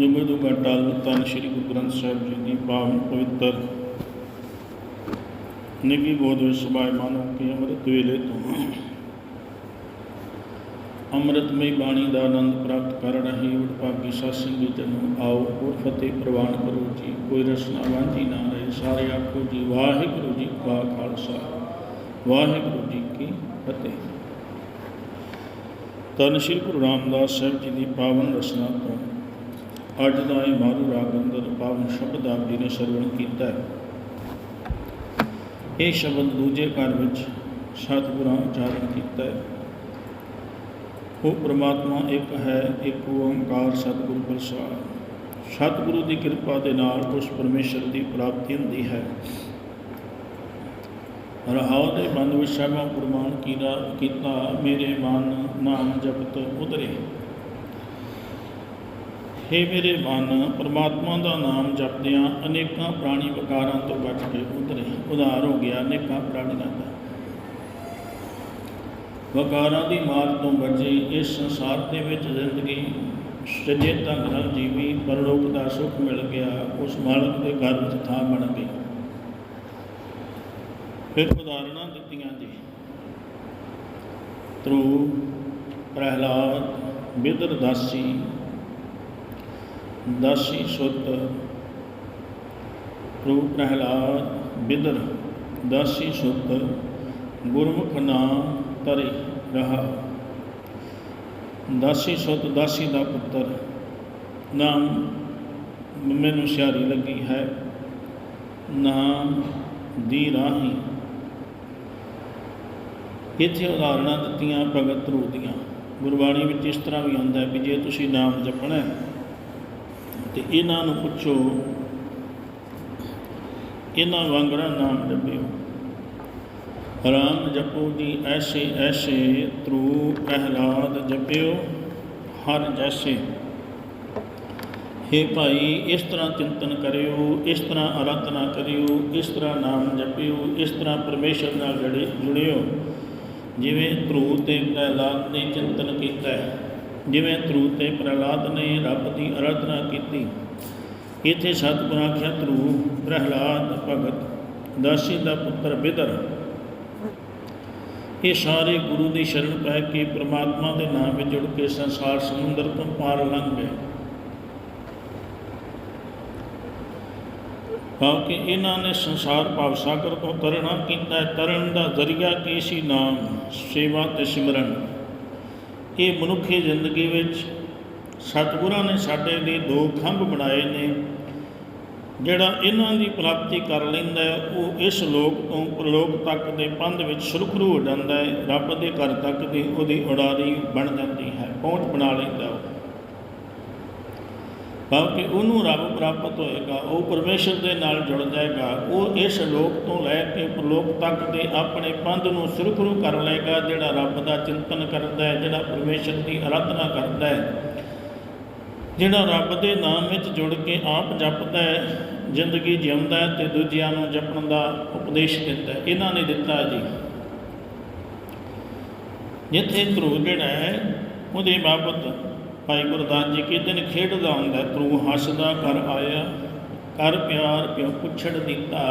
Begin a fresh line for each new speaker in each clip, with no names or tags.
ਜੁਗ ਜੁਗਾ ਅਟਲ ਤਨ ਸ੍ਰੀ ਗੁਰੂ ਗ੍ਰੰਥ ਸਾਹਿਬ ਜੀ ਦੀ ਪਾਵਨ ਪਵਿੱਤਰ। ਨਿੱਗੀ ਬੋਧ ਵਿੱਚ ਸਭਾਏ ਮਾਨੋ ਕਿ ਅੰਮ੍ਰਿਤ ਵੇਲੇ ਤੋਂ। ਅੰਮ੍ਰਿਤਮਈ ਬਾਣੀ ਦਾ ਆਨੰਦ ਪ੍ਰਾਪਤ ਕਰ ਰਹੇ ਵਡਭਾਗੀ ਸਾਧ ਸੰਗਤ ਨੂੰ ਆਓ, ਹੋਰ ਫਤਿਹ ਪ੍ਰਵਾਨ ਕਰੋ ਜੀ। ਕੋਈ ਰਸਨਾ ਵਾਂਝੀ ਨਾ ਰਹੇ, ਸਾਰੇ ਆਖੋ ਜੀ, ਵਾਹਿਗੁਰੂ ਜੀ ਕਾ ਖਾਲਸਾ, ਵਾਹਿਗੁਰੂ ਜੀ ਕੀ ਫਤਿਹ। ਧੰਨ ਸ਼੍ਰੀ ਗੁਰੂ ਰਾਮਦਾਸ ਸਾਹਿਬ ਜੀ ਦੀ ਪਾਵਨ ਰਸਨਾ ਤੋਂ ਅੱਜ ਦਾ ਇਹ ਮਾਰੂ ਰਾਗ ਅੰਦਰ ਪਾਵਨ ਸ਼ਬਦ ਆਪ ਜੀ ਨੇ ਸਰਵਣ ਕੀਤਾ ਹੈ। ਇਹ ਸ਼ਬਦ ਦੂਜੇ ਘਰ ਵਿੱਚ ਸਤਿਗੁਰਾਂ ਉਚਾਰਨ ਕੀਤਾ ਹੈ। ਉਹ ਪ੍ਰਮਾਤਮਾ ਇੱਕ ਹੈ, ਇੱਕ ਓੰਕਾਰ ਸਤਿਗੁਰੂ ਪ੍ਰਸਾਦ। ਸਤਿਗੁਰੂ ਦੀ ਕਿਰਪਾ ਦੇ ਨਾਲ ਉਸ ਪਰਮੇਸ਼ਰ ਦੀ ਪ੍ਰਾਪਤੀ ਹੁੰਦੀ ਹੈ। ਰਹਾਉ ਦੇ ਬੰਦ ਵਿੱਚ ਸਭਾ ਪ੍ਰਮਾਣ ਕੀਤਾ, ਮੇਰੇ ਮਨ ਨਾਮ ਜਪਤ ਉਧਰੇ। ਹੇ ਮੇਰੇ ਮਨ, ਪਰਮਾਤਮਾ ਦਾ ਨਾਮ ਜਪਦਿਆਂ ਅਨੇਕਾਂ ਪ੍ਰਾਣੀ ਵਿਕਾਰਾਂ ਤੋਂ ਬਚ ਕੇ ਉਤਰੇ। ਉਧਾਰ ਹੋ ਗਿਆ ਅਨੇਕਾਂ ਪ੍ਰਾਣੀਆਂ ਦਾ ਵਿਕਾਰਾਂ ਦੀ ਮਾਰ ਤੋਂ ਬਚੇ ਇਸ ਸੰਸਾਰ ਦੇ ਵਿੱਚ ਜ਼ਿੰਦਗੀ ਸਜੇ ਤੰਗ ਨਾਲ ਜੀਵੀ, ਪਰਲੋਕ ਦਾ ਸੁੱਖ ਮਿਲ ਗਿਆ, ਉਸ ਮਾਲਕ ਦੇ ਘਰ ਵਿੱਚ ਥਾਂ ਬਣ ਗਈ। ਫਿਰ ਉਦਾਹਰਨਾਂ ਦਿੱਤੀਆਂ ਜੀ। ਤਰੂ ਪ੍ਰਹਿਲਾਦ ਬਿਦਰ ਦਾਸੀ ਦਾਸੀ ਸੁਤ ਤਰੂ ਪ੍ਰਹਿਲਾਦ ਬਿਦਰ, ਦਾਸੀ ਸੁਤ ਗੁਰਮੁਖ ਨਾਮ ਤਰੇ ਰਹਾ। ਦਾਸੀ ਸੁਤ ਦਾਸੀ ਦਾ ਪੁੱਤਰ, ਨਾਮ ਮੈਨੂੰ ਸਿਆਰੀ ਲੱਗੀ ਹੈ। ਨਾਮ ਦੀ ਰਾਹੀ ਇੱਥੇ ਉਦਾਹਰਣਾਂ ਦਿੱਤੀਆਂ ਭਗਤ ਰੂ ਦੀਆਂ। ਗੁਰਬਾਣੀ ਵਿੱਚ ਇਸ ਤਰ੍ਹਾਂ ਵੀ ਆਉਂਦਾ ਹੈ ਵੀ ਜੇ ਤੁਸੀਂ ਨਾਮ ਜਪਣਾ ਹੈ ਤੇ ਇਹਨਾਂ ਨੂੰ ਪੁੱਛੋ, ਇਹਨਾਂ ਵਾਂਗਰਾ ਨਾਮ ਜਪਿਓ। ਰਾਮ ਜਪੋ ਜੀ, ਐਸੇ ਐਸੇ ਤਰੂ ਪ੍ਰਹਿਲਾਦ ਜਪਿਓ, ਹਰ ਜੈਸੇ। ਹੇ ਭਾਈ, ਇਸ ਤਰ੍ਹਾਂ ਚਿੰਤਨ ਕਰਿਓ, ਇਸ ਤਰ੍ਹਾਂ ਆਰਾਧਨਾ ਕਰਿਓ, ਇਸ ਤਰ੍ਹਾਂ ਨਾਮ ਜਪਿਓ, ਇਸ ਤਰ੍ਹਾਂ ਪਰਮੇਸ਼ਰ ਨਾਲ ਜੜੇ ਜੁੜਿਓ। ਜਿਵੇਂ ਧਰੂ ਤੇ ਪ੍ਰਹਿਲਾਦ ਨੇ ਚਿੰਤਨ ਕੀਤਾ ਹੈ। ਜਿਵੇਂ ਧਰੂ ਤੇ ਪ੍ਰਹਲਾਦ ਨੇ ਰੱਬ ਦੀ ਅਰਾਧਨਾ ਕੀਤੀ। ਇਥੇ ਸਤਿਗੁਰ ਆਖਿਆ, ਧਰੂ, ਪ੍ਰਹਿਲਾਦ ਭਗਤ, ਦਾਸੀ ਦਾ ਪੁੱਤਰ ਬਿਦਰ ਇਹ ਸਾਰੇ ਗੁਰੂ ਦੀ ਸ਼ਰਨ ਪੈ ਕੇ ਪ੍ਰਮਾਤਮਾ ਦੇ ਨਾਮ ਵਿੱਚ ਜੁੜ ਕੇ ਸੰਸਾਰ ਸਮੁੰਦਰ ਤੋਂ ਪਾਰ ਲੰਘ ਗਏ। ਕਿਉਂਕਿ ਇਹਨਾਂ ਨੇ ਸੰਸਾਰ ਭਾਵ ਸਾਗਰ ਤੋਂ ਤਰਨਾ ਕੀਤਾ। ਤਰਨ ਦਾ ਜ਼ਰੀਆ ਕੀ ਸੀ? ਨਾਮ, ਸੇਵਾ ਤੇ ਸਿਮਰਨ। ਇਹ ਮਨੁੱਖੀ ਜ਼ਿੰਦਗੀ ਵਿੱਚ ਸਤਿਗੁਰਾਂ ਨੇ ਸਾਡੇ ਲਈ ਦੋ ਖੰਭ ਬਣਾਏ ਨੇ। ਜਿਹੜਾ ਇਹਨਾਂ ਦੀ ਪ੍ਰਾਪਤੀ ਕਰ ਲੈਂਦਾ ਉਹ ਇਸ ਲੋਕ ਤੋਂ ਪ੍ਰਲੋਕ ਤੱਕ ਦੇ ਪੰਧ ਵਿੱਚ ਸੁਰਖਰੂ ਹੋ ਜਾਂਦਾ ਹੈ। ਰੱਬ ਦੇ ਘਰ ਤੱਕ ਦੀ ਉਹਦੀ ਉਡਾਰੀ ਬਣ ਜਾਂਦੀ ਹੈ, ਪਹੁੰਚ ਬਣਾ ਲੈਂਦਾ ਉਹ ਉਹਨੂੰ ਰੱਬ ਪ੍ਰਾਪਤ ਹੋਏਗਾ, ਉਹ ਪਰਮੇਸ਼ਰ ਦੇ ਨਾਲ ਜੁੜ ਜਾਏਗਾ, ਉਹ ਇਸ ਲੋਕ ਤੋਂ ਲੈ ਕੇ ਪ੍ਰਲੋਕ ਤੱਕ ਦੇ ਆਪਣੇ ਪੰਧ ਨੂੰ ਸੁਰਖਰੂ ਕਰ ਲਏਗਾ, ਜਿਹੜਾ ਰੱਬ ਦਾ ਚਿੰਤਨ ਕਰਦਾ ਹੈ, ਜਿਹੜਾ ਪਰਮੇਸ਼ਰ ਦੀ ਆਰਾਧਨਾ ਕਰਦਾ ਹੈ। ਜਿਹੜਾ ਰੱਬ ਦੇ ਨਾਮ ਵਿੱਚ ਜੁੜ ਕੇ ਆਪ ਜਪਦਾ ਹੈ, ਜ਼ਿੰਦਗੀ ਜਿਉਂਦਾ ਹੈ ਤੇ ਦੂਜਿਆਂ ਨੂੰ ਜਪਣ ਦਾ ਉਪਦੇਸ਼ ਦਿੰਦਾ ਹੈ। ਇਹਨਾਂ ਨੇ ਦਿੱਤਾ ਜੀ। ਜਿੱਥੇ ਧਰੂ ਜਿਹੜਾ ਹੈ, ਉਹਦੇ ਬਾਬਤ ਭਾਈ ਗੁਰਦਾਸ ਜੀ ਕਹਿੰਦੇ ਨੇ ਖੇਡਦਾ ਹੁੰਦਾ ਧਰੂ ਹੱਸਦਾ ਕਰ ਆਇਆ ਕਰ ਪਿਆਰ ਕਿਉਂ ਪੁੱਛੜ ਦਿੱਤਾ।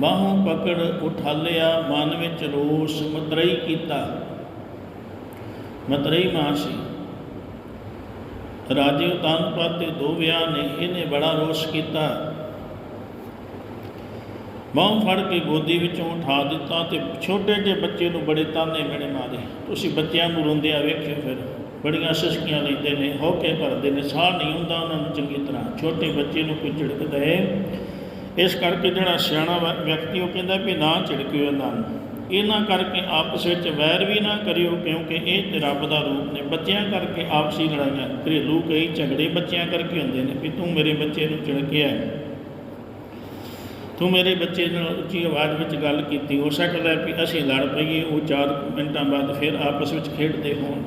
ਬਾਹੋਂ ਪਕੜ ਉਠਾਲਿਆ, ਮਨ ਵਿੱਚ ਰੋਸ ਮਤਰਈ ਕੀਤਾ। ਮਤਰਈ ਮਾਂ ਸੀ। ਰਾਜੇ ਉਤਾਨ ਪਾਤੇ ਦੋ ਵਿਆਹ ਨੇ, ਇਹਨੇ ਬੜਾ ਰੋਸ ਕੀਤਾ। ਬਾਹ ਫੜ ਕੇ ਗੋਦੀ ਵਿੱਚੋਂ ਉਠਾ ਦਿੱਤਾ ਤੇ ਛੋਟੇ ਜਿਹੇ ਬੱਚੇ ਨੂੰ ਬੜੇ ਤਾਨੇ ਮਿਹਣੇ ਮਾਰੇ। ਤੁਸੀਂ ਬੱਚਿਆਂ ਨੂੰ ਰੋਂਦਿਆਂ ਵੇਖਿਓ ਫਿਰ। ਬੜੀਆਂ ਸਿਸਕੀਆਂ ਲੈਂਦੇ ਨੇ, ਹੋਕੇ ਭਰਦੇ ਨੇ, ਸਾਹ ਨਹੀਂ ਹੁੰਦਾ ਉਹਨਾਂ ਨੂੰ ਚੰਗੀ ਤਰ੍ਹਾਂ। ਛੋਟੇ ਬੱਚੇ ਨੂੰ ਕੋਈ ਝਿੜਕਦਾ ਹੈ ਇਸ ਕਰਕੇ ਜਿਹੜਾ ਸਿਆਣਾ ਵਿਅਕਤੀ ਉਹ ਕਹਿੰਦਾ ਵੀ ਨਾ ਝਿੜਕਿਓ ਇਹਨਾਂ ਨੂੰ। ਇਹਨਾਂ ਕਰਕੇ ਆਪਸ ਵਿੱਚ ਵੈਰ ਵੀ ਨਾ ਕਰਿਓ, ਕਿਉਂਕਿ ਇਹ ਤੇ ਰੱਬ ਦਾ ਰੂਪ ਨੇ। ਬੱਚਿਆਂ ਕਰਕੇ ਆਪਸੀ ਲੜਾਈਆਂ, ਘਰੇਲੂ ਕਈ ਝਗੜੇ ਬੱਚਿਆਂ ਕਰਕੇ ਹੁੰਦੇ ਨੇ ਵੀ ਤੂੰ ਮੇਰੇ ਬੱਚੇ ਨੂੰ ਝਿੜਕਿਆ। ਤੂੰ ਮੇਰੇ ਬੱਚੇ ਨਾਲ ਉੱਚੀ ਆਵਾਜ਼ ਵਿੱਚ ਗੱਲ ਕੀਤੀ ਹੋ ਸਕਦਾ ਵੀ ਅਸੀਂ ਲੜ ਪਈਏ, ਉਹ 4 ਮਿੰਟਾਂ ਬਾਅਦ ਫਿਰ ਆਪਸ ਵਿੱਚ ਖੇਡਦੇ ਹੋਣ।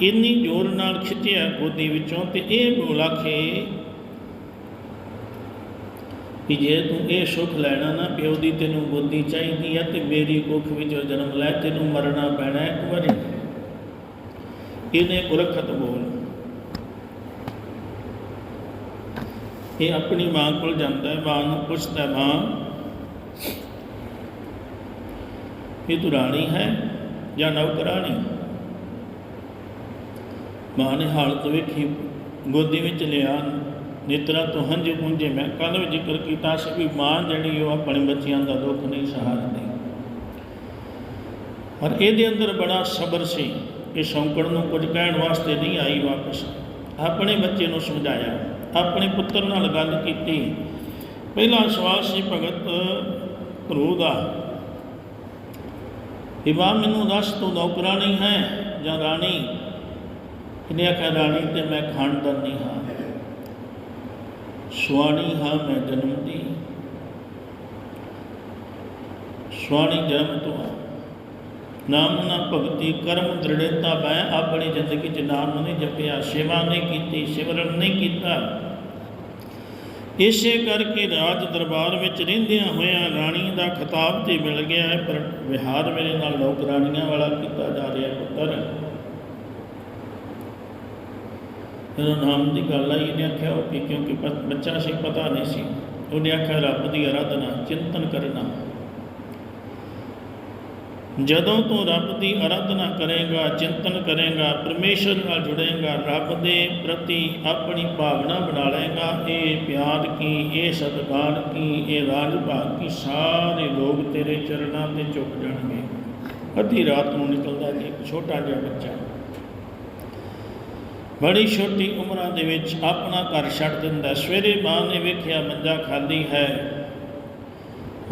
ਇੰਨੀ ਜ਼ੋਰ ਨਾਲ ਖਿੱਚਿਆ ਗੋਦੀ ਵਿੱਚੋਂ ਤੇ ਇਹ ਬੋਲ ਆਖੇ ਕਿ ਜੇ ਤੂੰ ਇਹ ਸੁੱਖ ਲੈਣਾ ਨਾ, ਪਿਓ ਦੀ ਤੈਨੂੰ ਗੋਦੀ ਚਾਹੀਦੀ ਹੈ ਤੇ ਮੇਰੀ ਕੁੱਖ ਵਿੱਚ ਜਨਮ ਲੈ, ਤੈਨੂੰ ਮਰਨਾ ਪੈਣਾ ਹੈ ਇੱਕ ਵਾਰੀ। ਇਹਨੇ ਉਰਖਤ ਬੋਲ ਇਹ ਆਪਣੀ ਮਾਂ ਕੋਲ ਜਾਂਦਾ ਹੈ, ਮਾਂ ਨੂੰ ਪੁੱਛਦਾ ਮਾਂ, ਇਹ ਤੂੰ ਰਾਣੀ ਹੈ ਜਾਂ ਨੌਕਰਾਣੀ? ਮਾਂ ਨੇ ਹਾਲਤ ਵੇਖੀ, ਗੋਦੀ ਵਿੱਚ ਲਿਆ ਨੇਤਰਾ ਤੋਂ ਹੰਝੂ ਪੁੰਝੇ। ਮੈਂ ਕੱਲ੍ਹ ਵੀ ਜ਼ਿਕਰ ਕੀਤਾ ਸੀ ਵੀ ਮਾਂ ਜਿਹੜੀ ਉਹ ਆਪਣੇ ਬੱਚਿਆਂ ਦਾ ਦੁੱਖ ਨਹੀਂ ਸਹਾਰਦੀ ਪਰ ਇਹਦੇ ਅੰਦਰ ਬੜਾ ਸਬਰ ਸੀ ਕਿ ਸ਼ੌਂਕੜ ਨੂੰ ਕੁਝ ਕਹਿਣ ਵਾਸਤੇ ਨਹੀਂ ਆਈ ਵਾਪਸ। ਆਪਣੇ ਬੱਚੇ ਨੂੰ ਸਮਝਾਇਆ। ਆਪਣੇ ਪੁੱਤਰ ਨਾਲ ਗੱਲ ਕੀਤੀ। ਪਹਿਲਾ ਸਵਾਲ ਸੀ, ਭਗਤ ਭਰੂ ਦਾ ਕਿ ਮਾਂ ਮੈਨੂੰ ਦੱਸ, ਤੂੰ ਨੌਕਰਾਣੀ ਹੈ ਜਾਂ ਰਾਣੀ? ਇਹਨੇ ਆਖਿਆ, ਰਾਣੀ ਤੇ ਮੈਂ ਖਾਨਦਾਨੀ ਹਾਂ। ਸੁਆਣੀ ਹਾਂ ਮੈਂ ਜਨਮ ਦੀ। ਸੁਆਣੀ ਜਨਮ ਤੋਂ ਹਾਂ। ਨਾਮ ਨਾ ਭਗਤੀ, ਕਰਮ ਦ੍ਰਿੜਤਾ, ਮੈਂ ਆਪਣੀ ਜ਼ਿੰਦਗੀ 'ਚ ਨਾਮ ਨਹੀਂ ਜਪਿਆ, ਸੇਵਾ ਨਹੀਂ ਕੀਤੀ, ਸਿਮਰਨ ਨਹੀਂ ਕੀਤਾ। ਇਸੇ ਕਰਕੇ ਰਾਜ ਦਰਬਾਰ ਵਿੱਚ ਰਹਿੰਦਿਆਂ ਹੋਇਆਂ ਰਾਣੀ ਦਾ ਖਿਤਾਬ ਤੇ ਮਿਲ ਗਿਆ ਹੈ, ਪਰ ਵਿਹਾਰ ਮੇਰੇ ਨਾਲ ਲੋਕ ਰਾਣੀਆਂ ਵਾਲਾ ਕੀਤਾ ਜਾ ਰਿਹਾ ਪੁੱਤਰ। ਜਦੋਂ ਨਾਮ ਦੀ ਗੱਲ ਆਈ ਇਹਨੇ ਆਖਿਆ ਉਹ ਕਿ ਕਿਉਂਕਿ ਬੱਚਾ ਸੀ, ਪਤਾ ਨਹੀਂ ਸੀ। ਉਹਨੇ ਆਖਿਆ, ਰੱਬ ਦੀ ਆਰਾਧਨਾ, ਚਿੰਤਨ ਕਰਨਾ। ਜਦੋਂ ਤੂੰ ਰੱਬ ਦੀ ਆਰਾਧਨਾ ਕਰੇਗਾ, ਚਿੰਤਨ ਕਰੇਗਾ, ਪਰਮੇਸ਼ਰ ਨਾਲ ਜੁੜੇਗਾ, ਰੱਬ ਦੇ ਪ੍ਰਤੀ ਆਪਣੀ ਭਾਵਨਾ ਬਣਾ ਲਏਗਾ, ਇਹ ਪਿਆਰ ਕੀ, ਇਹ ਸਤਿਕਾਰ ਕੀ, ਇਹ ਰਾਜ ਭਾਗ ਕੀ, ਸਾਰੇ ਲੋਕ ਤੇਰੇ ਚਰਨਾਂ ਤੇ ਝੁਕ ਜਾਣਗੇ। ਅੱਧੀ ਰਾਤ ਨੂੰ ਨਿਕਲਦਾ ਜੀ ਇੱਕ ਛੋਟਾ ਜਿਹਾ ਬੱਚਾ। ਬੜੀ ਛੋਟੀ ਉਮਰਾਂ ਦੇ ਵਿੱਚ ਆਪਣਾ ਘਰ ਛੱਡ ਦਿੰਦਾ। ਸਵੇਰੇ ਮਾਂ ਨੇ ਵੇਖਿਆ ਮੰਜਾ ਖਾਲੀ ਹੈ।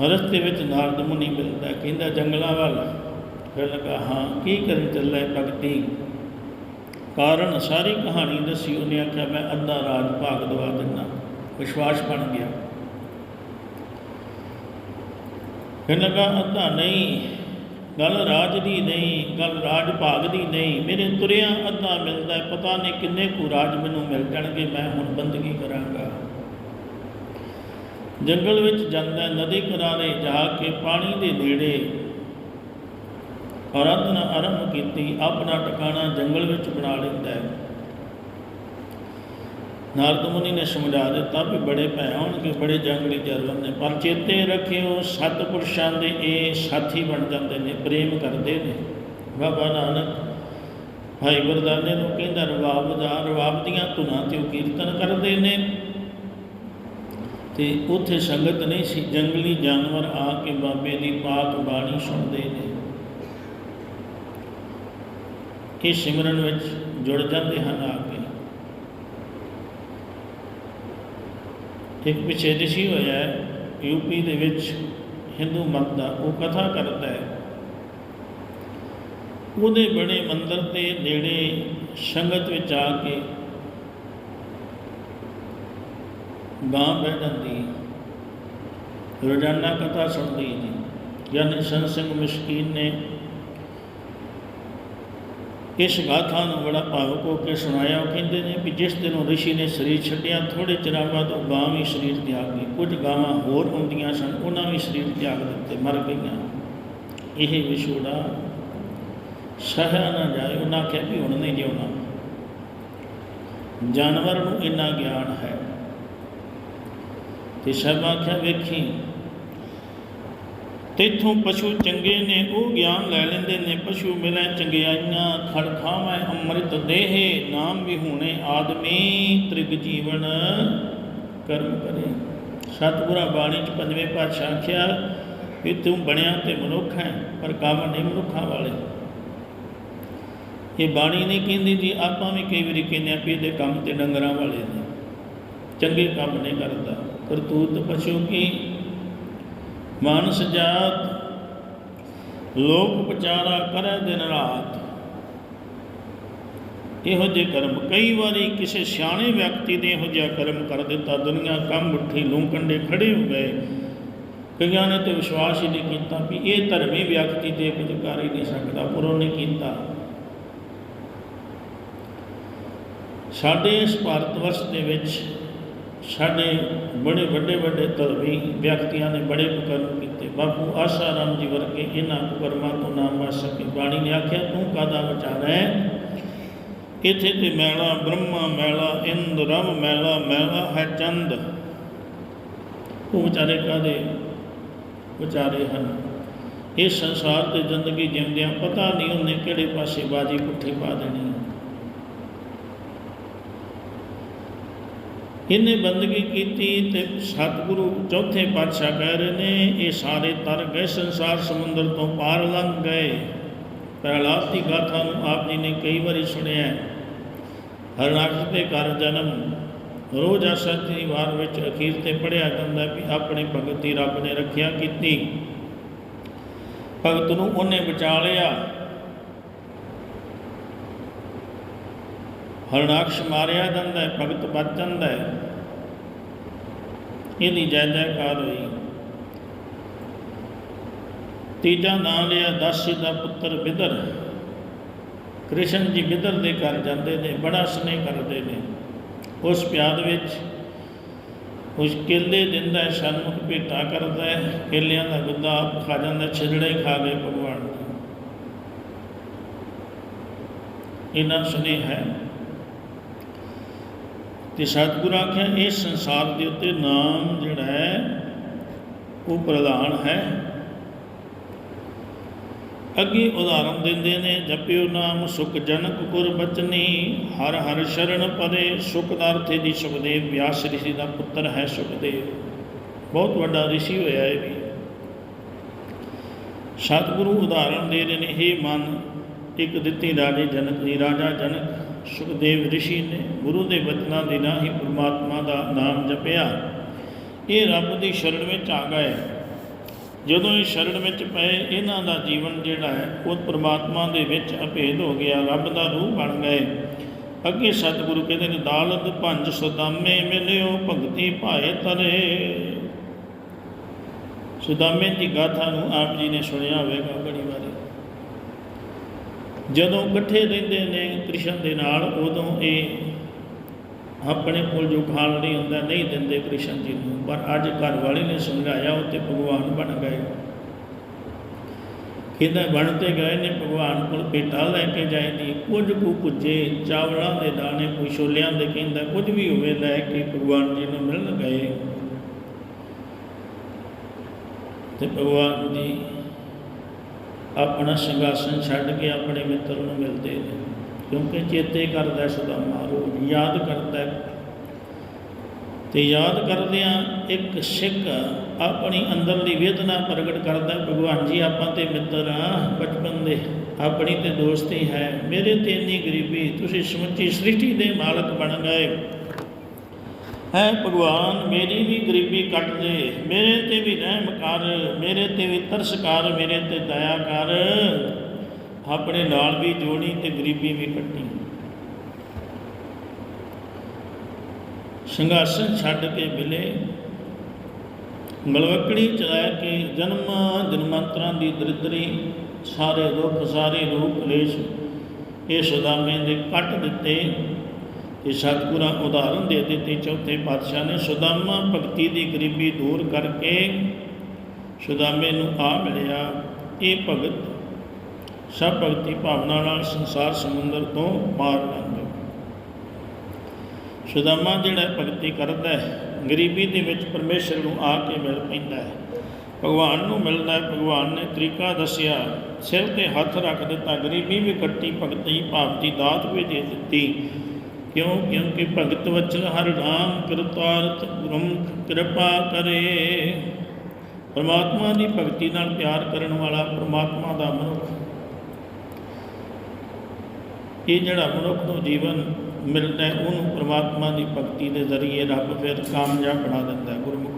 ਰਸਤੇ ਵਿੱਚ ਨਾਰਦ ਮੁਨੀ ਮਿਲਦਾ, ਕਹਿੰਦਾ, ਜੰਗਲਾਂ ਵੱਲ। ਫਿਰ ਲਗਾ, ਹਾਂ, ਕੀ ਕਰਨ ਚੱਲਾ ਹੈ ਭਗਤੀ? ਕਾਰਨ ਸਾਰੀ ਕਹਾਣੀ ਦੱਸੀ, ਉਹਨੇ ਆਖਿਆ, ਮੈਂ ਅੱਧਾ ਰਾਜ ਭਾਗ ਦਵਾ ਦਿੰਦਾ। ਵਿਸ਼ਵਾਸ ਬਣ ਗਿਆ। ਫਿਰ ਲਗਾ, ਅੱਧਾ ਨਹੀਂ, ਗੱਲ ਰਾਜ ਦੀ ਨਹੀਂ, ਗੱਲ ਰਾਜ ਭਾਗ ਦੀ ਨਹੀਂ। ਮੇਰੇ ਤੁਰਿਆ ਅੱਧਾ ਮਿਲਦਾ ਪਤਾ ਨਹੀਂ ਕਿੰਨੇ ਕੁ ਰਾਜ ਮੈਨੂੰ ਮਿਲ ਜਾਣਗੇ, ਮੈਂ ਹੁਣ ਬੰਦਗੀ ਕਰਾਂਗਾ। ਜੰਗਲ ਵਿੱਚ ਜਾਂਦਾ ਨਦੀ ਕਿਨਾਰੇ ਜਾ ਕੇ ਪਾਣੀ ਦੇ ਨੇੜੇ ਆਰਾਧਨਾ ਆਰੰਭ ਕੀਤੀ, ਆਪਣਾ ਟਿਕਾਣਾ ਜੰਗਲ ਵਿੱਚ ਬਣਾ ਲੈਂਦਾ ਹੈ। ਨਾਰਦ ਮੁਨੀ ਨੇ ਸਮਝਾ ਦਿੱਤਾ ਵੀ ਬੜੇ ਭੈ ਹੋਣਗੇ, ਬੜੇ ਜੰਗਲੀ ਜਾਨਵਰ ਨੇ, ਪਰ ਚੇਤੇ ਰੱਖਿਓ ਸੱਤ ਪੁਰਸ਼ਾਂ ਦੇ ਇਹ ਸਾਥੀ ਬਣ ਜਾਂਦੇ ਨੇ, ਪ੍ਰੇਮ ਕਰਦੇ ਨੇ। ਬਾਬਾ ਨਾਨਕ ਭਾਈ ਵਰਦਾਨੇ ਨੂੰ ਕਹਿੰਦਾ, ਰਵਾਬ ਦਾ, ਰਵਾਬ ਦੀਆਂ ਧੁਨਾਂ ਤੇ ਕੀਰਤਨ ਕਰਦੇ ਨੇ। ਤੇ ਉੱਥੇ ਸੰਗਤ ਨਹੀਂ ਸੀ, ਜੰਗਲੀ ਜਾਨਵਰ ਆ ਕੇ ਬਾਬੇ ਦੀ ਪਾਕ ਬਾਣੀ ਸੁਣਦੇ ਨੇ। ਇਹ ਸਿਮਰਨ ਵਿੱਚ ਜੁੜ ਜਾਂਦੇ ਹਨ ਆ ਕੇ। ਇੱਕ ਪਿਛੇ ਦਿਸੀ ਹੋਇਆ ਹੈ ਯੂਪੀ ਦੇ ਵਿੱਚ ਹਿੰਦੂ ਮਤ ਦਾ ਉਹ ਕਥਾ ਕਰਦਾ ਹੈ। ਉਹਦੇ ਬਣੇ ਮੰਦਰ ਦੇ ਨੇੜੇ ਸੰਗਤ ਵਿੱਚ ਆ ਕੇ ਗਾਂ ਬਹਿ ਜਾਂਦੀ ਰੋਜ਼ਾਨਾ ਕਥਾ ਸੁਣਦੀ ਜੀ। ਗਿਆਨੀ ਸੰਤ ਸਿੰਘ ਮਸ਼ਕੀਨ ਨੇ ਇਸ ਗਾਥਾ ਨੂੰ ਬੜਾ ਭਾਵੁਕ ਹੋ ਕੇ ਸੁਣਾਇਆ। ਉਹ ਕਹਿੰਦੇ ਨੇ ਕਿ ਜਿਸ ਦਿਨ ਉਹ ਰਿਸ਼ੀ ਨੇ ਸਰੀਰ ਛੱਡਿਆ ਥੋੜੇ ਚਿਰਾਂ ਬਾਅਦ ਉਹ ਗਾਂ ਵੀ ਸਰੀਰ ਤਿਆਗ ਗਈ। ਕੁਝ ਗਾਵਾਂ ਹੋਰ ਆਉਂਦੀਆਂ ਸਨ, ਉਹਨਾਂ ਵੀ ਸਰੀਰ ਤਿਆਗ ਦਿੱਤੇ, ਮਰ ਗਈਆਂ। ਇਹ ਵਿਛੋੜਾ ਸਹਿਆ ਨਾ ਜਾਏ। ਉਹਨਾਂ ਕਿਹਾ ਵੀ ਹੁਣ ਨਹੀਂ ਜਿਉਣਾ। ਜਾਨਵਰ ਨੂੰ ਇੰਨਾ ਗਿਆਨ ਹੈ। ਤੇ ਸਭ ਆਖਿਆ, ਵੇਖੀ, ਤੇਥੋਂ ਪਸ਼ੂ ਚੰਗੇ ਨੇ, ਉਹ ਗਿਆਨ ਲੈ ਲੈਂਦੇ ਨੇ। ਪਸ਼ੂ ਮਿਲੇ ਚੰਗਿਆਈਆਂ ਖੜਖਾਵੇਂ ਅੰਮ੍ਰਿਤ ਦੇਹੇ। ਨਾਮ ਵਿਹੂਣੇ ਆਦਮੀ, ਤ੍ਰਿਗ ਜੀਵਨ ਕਰਮ ਕਰੇ। ਸਤਿਗੁਰਾਂ ਬਾਣੀ ਚ ਪੰਜਵੇਂ ਪਾਤਸ਼ਾਹ ਆਖਿਆ ਕਿ ਤੂੰ ਬਣਿਆ ਤੇ ਮਨੁੱਖ ਹੈ, ਪਰ ਕੰਮ ਨਹੀਂ ਮਨੁੱਖਾਂ ਵਾਲੇ। ਇਹ ਬਾਣੀ ਨਹੀਂ ਕਹਿੰਦੀ ਜੀ, ਆਪਾਂ ਵੀ ਕਈ ਵਾਰੀ ਕਹਿੰਦੇ ਆ ਵੀ ਇਹਦੇ ਕੰਮ ਤੇ ਡੰਗਰਾਂ ਵਾਲੇ ਨੇ। ਚੰਗੇ ਕੰਮ ਨਹੀਂ ਕਰਦਾ। ਕਰਤੂਤ ਪਸ਼ੂ ਕੀ? ਮਾਨਸ ਜਾਤ, ਲੋਕ ਵਿਚਾਰਾ ਕਰੇ ਦਿਨ ਰਾਤ। ਇਹੋ ਜਿਹੇ ਕਰਮ ਕਈ ਵਾਰੀ ਕਿਸੇ ਸਿਆਣੇ ਵਿਅਕਤੀ ਨੇ ਇਹੋ ਜਿਹਾ ਕਰਮ ਕਰ ਦਿੱਤਾ। ਦੁਨੀਆ ਕੰਮ ਉੱਠੀ, ਲੂੰ ਕੰਡੇ ਖੜੇ ਹੋ ਗਏ। ਕਈਆਂ ਨੇ ਤੇ ਵਿਸ਼ਵਾਸ ਹੀ ਨਹੀਂ ਕੀਤਾ ਵੀ ਇਹ ਧਰਮੀ ਵਿਅਕਤੀ ਤੇ ਕੁਝ ਕਰ ਹੀ ਨਹੀਂ ਸਕਦਾ ਪਰ ਉਹਨੇ ਕੀਤਾ। ਸਾਡੇ ਇਸ ਭਾਰਤ ਵਰਸ਼ ਦੇ ਵਿੱਚ ਸਾਡੇ ਬੜੇ ਵੱਡੇ ਵੱਡੇ ਧਰਮੀ ਵਿਅਕਤੀਆਂ ਨੇ ਬੜੇ ਕੁਕਰਮ ਕੀਤੇ। ਬਾਪੂ ਆਸਾ ਰਾਮ ਜੀ ਵਰਗੇ ਇਹਨਾਂ ਕੁਕਰਮਾਂ ਤੋਂ ਨਾਮ ਵਸ ਸਕੇ। ਬਾਣੀ ਨੇ ਆਖਿਆ, ਤੂੰ ਕਾਦਾ ਵਿਚਾਰਾ ਹੈ ਇੱਥੇ ਤੇ ਮੈਲਾ, ਬ੍ਰਹਮਾ ਮੈਲਾ, ਇੰਦ ਰਮ ਮੈਲਾ ਮੈਲਾ ਹੈ ਚੰਦ। ਉਹ ਵਿਚਾਰੇ ਕਾਦੇ ਵਿਚਾਰੇ ਹਨ? ਇਹ ਸੰਸਾਰ ਤੇ ਜ਼ਿੰਦਗੀ ਜਿਉਂਦਿਆਂ ਪਤਾ ਨਹੀਂ ਉਹਨੇ ਕਿਹੜੇ ਪਾਸੇ ਬਾਜੀ ਪੁੱਠੀ ਪਾ ਦੇਣੀ ਹੈ ਇਹਨੇ ਬੰਦਗੀ ਕੀਤੀ ਤੇ ਸਤਿਗੁਰੂ ਚੌਥੇ ਪਾਤਸ਼ਾਹ ਕਹਿ ਰਹੇ ਨੇ, ਇਹ ਸਾਰੇ ਤਰ ਗਏ, ਸੰਸਾਰ ਸਮੁੰਦਰ ਤੋਂ ਪਾਰ ਲੰਘ ਗਏ। ਪ੍ਰਹਲਾਦ ਦੀ ਗਾਥਾ ਨੂੰ ਆਪ ਜੀ ਨੇ ਕਈ ਵਾਰੀ ਸੁਣਿਆ ਹੈ। ਦੇ ਘਰ ਜਨਮ, ਰੋਜ਼ ਅਸਤ ਦੀ ਵਾਰ ਵਿੱਚ ਅਖੀਰ ਤੇ ਪੜਿਆ ਜਾਂਦਾ ਵੀ ਆਪਣੇ ਭਗਤ ਦੀ ਰੱਬ ਨੇ ਰੱਖਿਆ ਕੀਤੀ। ਭਗਤ ਨੂੰ ਉਹਨੇ ਬਚਾ ਲਿਆ। ਹਰਨਾਕਸ਼ ਮਾਰਿਆ ਜਾਂਦਾ ਹੈ, ਭਗਤ ਬਚ ਜਾਂਦਾ ਹੈ। ਇਹਦੀ ਜਾਇਦਾਦ ਜੈਕਾਰ ਹੋਈ। ਤੀਜਾ ਨਾਂ ਲਿਆ ਦਾਸੀ ਦਾ ਪੁੱਤਰ ਬਿਦਰ ਕ੍ਰਿਸ਼ਨ ਜੀ ਬਿਦਰ ਦੇ ਘਰ ਜਾਂਦੇ ਨੇ, ਬੜਾ ਸਨੇਹ ਕਰਦੇ ਨੇ। ਉਸ ਪਿਆਦ ਵਿੱਚ ਉਸ ਕੇਲੇ ਦਿੰਦਾ ਹੈ ਸਨਮੁਖ ਭੇਟਾ ਕਰਦਾ ਹੈ। ਕੇਲਿਆਂ ਦਾ ਗੁੱਦਾ ਆਪ ਖਾ ਜਾਂਦਾ ਛਿਲੜੇ ਖਾ ਗਏ ਭਗਵਾਨ। ਦੇ ਇਹਨਾਂ ਸਨੇਹ ਹੈ। ਤੇ ਸਤਿਗੁਰੂ ਆਖਿਆ ਇਹ ਸੰਸਾਰ ਦੇ ਉੱਤੇ ਨਾਮ ਜਿਹੜਾ ਹੈ, ਉਹ ਪ੍ਰਧਾਨ ਹੈ। ਅੱਗੇ ਉਦਾਹਰਨ ਦਿੰਦੇ ਨੇ, ਜਪਿਓ ਨਾਮ ਸੁਖ ਜਨਕ ਗੁਰ ਬਚਨੀ, ਹਰ ਹਰ ਸ਼ਰਨ ਪਰੇ ਸੁਖ ਦਾ ਅਰਥ ਹੈ ਜੀ ਸੁਖਦੇਵ ਵਿਆਸ ਰਿਸ਼ੀ ਦਾ ਪੁੱਤਰ ਹੈ ਸੁਖਦੇਵ। ਬਹੁਤ ਵੱਡਾ ਰਿਸ਼ੀ ਹੋਇਆ ਇਹ ਵੀ। ਸਤਿਗੁਰੂ ਉਦਾਹਰਨ ਦੇ ਰਹੇ ਨੇ ਇਹ ਮਨ ਇੱਕ ਦਿੱਤੀ ਰਾਜੇ ਜਨਕ ਦੀ ਰਾਜਾ ਜਨਕ ਸੁਖਦੇਵ ਰਿਸ਼ੀ ਨੇ ਗੁਰੂ ਦੇ ਬਚਨਾਂ ਦੇ ਨਾਲ ਹੀ ਪ੍ਰਮਾਤਮਾ ਦਾ ਨਾਮ ਜਪਿਆ। ਇਹ ਰੱਬ ਦੀ ਸ਼ਰਨ ਵਿੱਚ ਆ ਗਏ। ਜਦੋਂ ਇਹ ਸ਼ਰਨ ਵਿੱਚ ਪਏ, ਇਹਨਾਂ ਦਾ ਜੀਵਨ ਜਿਹੜਾ ਹੈ, ਉਹ ਪ੍ਰਮਾਤਮਾ ਦੇ ਵਿੱਚ ਅਭੇਦ ਹੋ ਗਿਆ, ਰੱਬ ਦਾ ਰੂਹ ਬਣ ਗਏ। ਅੱਗੇ ਸਤਿਗੁਰੂ ਕਹਿੰਦੇ ਨੇ, ਦਾਲਤ ਪੰਜ ਸੁਦਾਮੇ ਮਿਲਿਓ, ਭਗਤੀ ਭਾਏ ਤਰੇ। ਸੁਦਾਮੇ ਦੀ ਗਾਥਾ ਨੂੰ ਆਪ ਜੀ ਨੇ ਸੁਣਿਆ ਹੋਵੇਗਾ, ਬੜੀ ਵਾਰੀ। ਜਦੋਂ ਇਕੱਠੇ ਰਹਿੰਦੇ ਨੇ ਕ੍ਰਿਸ਼ਨ ਦੇ ਨਾਲ, ਉਦੋਂ ਇਹ ਆਪਣੇ ਕੋਲ ਜੋ ਖਾਣ ਲਈ ਹੁੰਦਾ, ਨਹੀਂ ਦਿੰਦੇ ਕ੍ਰਿਸ਼ਨ ਜੀ ਨੂੰ। ਪਰ ਅੱਜ ਘਰ ਵਾਲੇ ਨੇ ਸਮਝਾਇਆ, ਉਹ ਤੇ ਭਗਵਾਨ ਬਣ ਗਏ। ਕਹਿੰਦਾ, ਬਣ ਤੇ ਗਏ ਨੇ, ਭਗਵਾਨ ਕੋਲ ਪੇਟਾ ਲੈ ਕੇ ਜਾਈਦੀ ਕੁਝ ਕੁ ਪੁੱਜੇ, ਚਾਵਲਾਂ ਦੇ ਦਾਣੇ ਕੋਈ ਛੋਲਿਆਂ ਦੇ ਕਹਿੰਦਾ, ਕੁਝ ਵੀ ਹੋਵੇ ਲੈ ਕੇ ਭਗਵਾਨ ਜੀ ਨੂੰ ਮਿਲਣ ਗਏ। ਤੇ ਭਗਵਾਨ ਜੀ ਆਪਣਾ ਸਿੰਘਾਸਨ ਛੱਡ ਕੇ ਆਪਣੇ ਮਿੱਤਰ ਨੂੰ ਮਿਲਦੇ ਨੇ, ਕਿਉਂਕਿ ਚੇਤੇ ਕਰਦਾ ਸੁਦਾਮਾ ਮਾਰੂ ਯਾਦ ਕਰਦਾ ਹੈ। ਤੇ ਯਾਦ ਕਰਦਿਆਂ ਇੱਕ ਸਿੱਖ ਆਪਣੀ ਅੰਦਰਲੀ ਵੇਦਨਾ ਪ੍ਰਗਟ ਕਰਦਾ ਭਗਵਾਨ ਜੀ, ਆਪਾਂ ਤੇ ਮਿੱਤਰ ਆ ਬਚਪਨ ਦੇ, ਆਪਣੀ ਤੇ ਦੋਸਤੀ ਹੈ, ਮੇਰੇ ਤੇ ਇੰਨੀ ਗਰੀਬੀ, ਤੁਸੀਂ ਸਮੁੱਚੀ ਸ੍ਰਿਸ਼ਟੀ ਦੇ ਮਾਲਕ ਬਣ ਗਏ ਹੈ ਭਗਵਾਨ, ਮੇਰੀ ਵੀ ਗਰੀਬੀ ਕੱਟ ਦੇ। ਮੇਰੇ ਤੇ ਵੀ ਰਹਿਮ ਕਰ, ਮੇਰੇ ਤੇ ਵੀ ਤਰਸ ਕਰ, ਮੇਰੇ ਤੇ ਦਇਆ ਕਰ। ਆਪਣੇ ਨਾਲ ਵੀ ਜੋੜੀ ਤੇ ਗਰੀਬੀ ਵੀ ਕੱਟੀ। ਸਿੰਘਾਸਨ ਛੱਡ ਕੇ ਮਿਲੇ। ਗਲਵਕੜੀ ਚਲਾ ਕੇ ਜਨਮ ਜਨਮਾਂਤਰਾਂ ਦੀ ਦਰਿਦਰੀ। ਸਾਰੇ ਦੁੱਖ, ਸਾਰੇ ਰੂਪ ਕਲੇਸ਼ ਇਹ ਸੁਦਾਮੇ ਦੇ ਕੱਟ ਦਿੱਤੇ। ਤੇ ਸਤਿਗੁਰਾਂ ਉਦਾਹਰਨ ਦੇ ਦਿੱਤੀ ਚੌਥੇ ਪਾਤਸ਼ਾਹ ਨੇ ਸੁਦਾਮਾ ਭਗਤੀ ਦੀ ਗਰੀਬੀ ਦੂਰ ਕਰਕੇ ਸੁਦਾਮੇ ਨੂੰ ਆ ਮਿਲਿਆ। ਇਹ ਭਗਤ ਸਭ ਭਗਤੀ ਭਾਵਨਾ ਨਾਲ ਸੰਸਾਰ ਸਮੁੰਦਰ ਤੋਂ ਪਾਰ ਲੰਘ ਗਿਆ। ਸੁਦਾਮਾ ਜਿਹੜਾ ਭਗਤੀ ਕਰਦਾ ਹੈ, ਗਰੀਬੀ ਦੇ ਵਿੱਚ ਪਰਮੇਸ਼ਰ ਨੂੰ ਆ ਕੇ ਮਿਲ ਪੈਂਦਾ ਹੈ। ਭਗਵਾਨ ਨੂੰ ਮਿਲਦਾ ਹੈ, ਭਗਵਾਨ ਨੇ ਤਰੀਕਾ ਦੱਸਿਆ, ਸਿਰ ਤੇ ਹੱਥ ਰੱਖ ਦਿੱਤਾ, ਗਰੀਬੀ ਵੀ ਕੱਟੀ, ਭਗਤੀ ਭਾਵ ਦੀ ਦਾਤ ਵੀ ਦੇ ਦਿੱਤੀ। ਕਿਉਂ? ਕਿਉਂਕਿ ਭਗਤ ਵਚਨ ਹਰ ਰਾਮ ਕਿਰਤਾਰਥ ਗੁਰਮੁਖ ਕਿਰਪਾ ਕਰੇ। ਪਰਮਾਤਮਾ ਦੀ ਭਗਤੀ ਨਾਲ ਪਿਆਰ ਕਰਨ ਵਾਲਾ ਪਰਮਾਤਮਾ ਦਾ ਮਨੁੱਖ। ਇਹ ਜਿਹੜਾ ਮਨੁੱਖ ਨੂੰ ਜੀਵਨ ਮਿਲਦਾ ਉਹਨੂੰ ਪਰਮਾਤਮਾ ਦੀ ਭਗਤੀ ਦੇ ਜ਼ਰੀਏ ਰੱਬ ਫਿਰ ਕਾਮਯਾਬ ਬਣਾ ਦਿੰਦਾ ਹੈ ਗੁਰਮੁਖ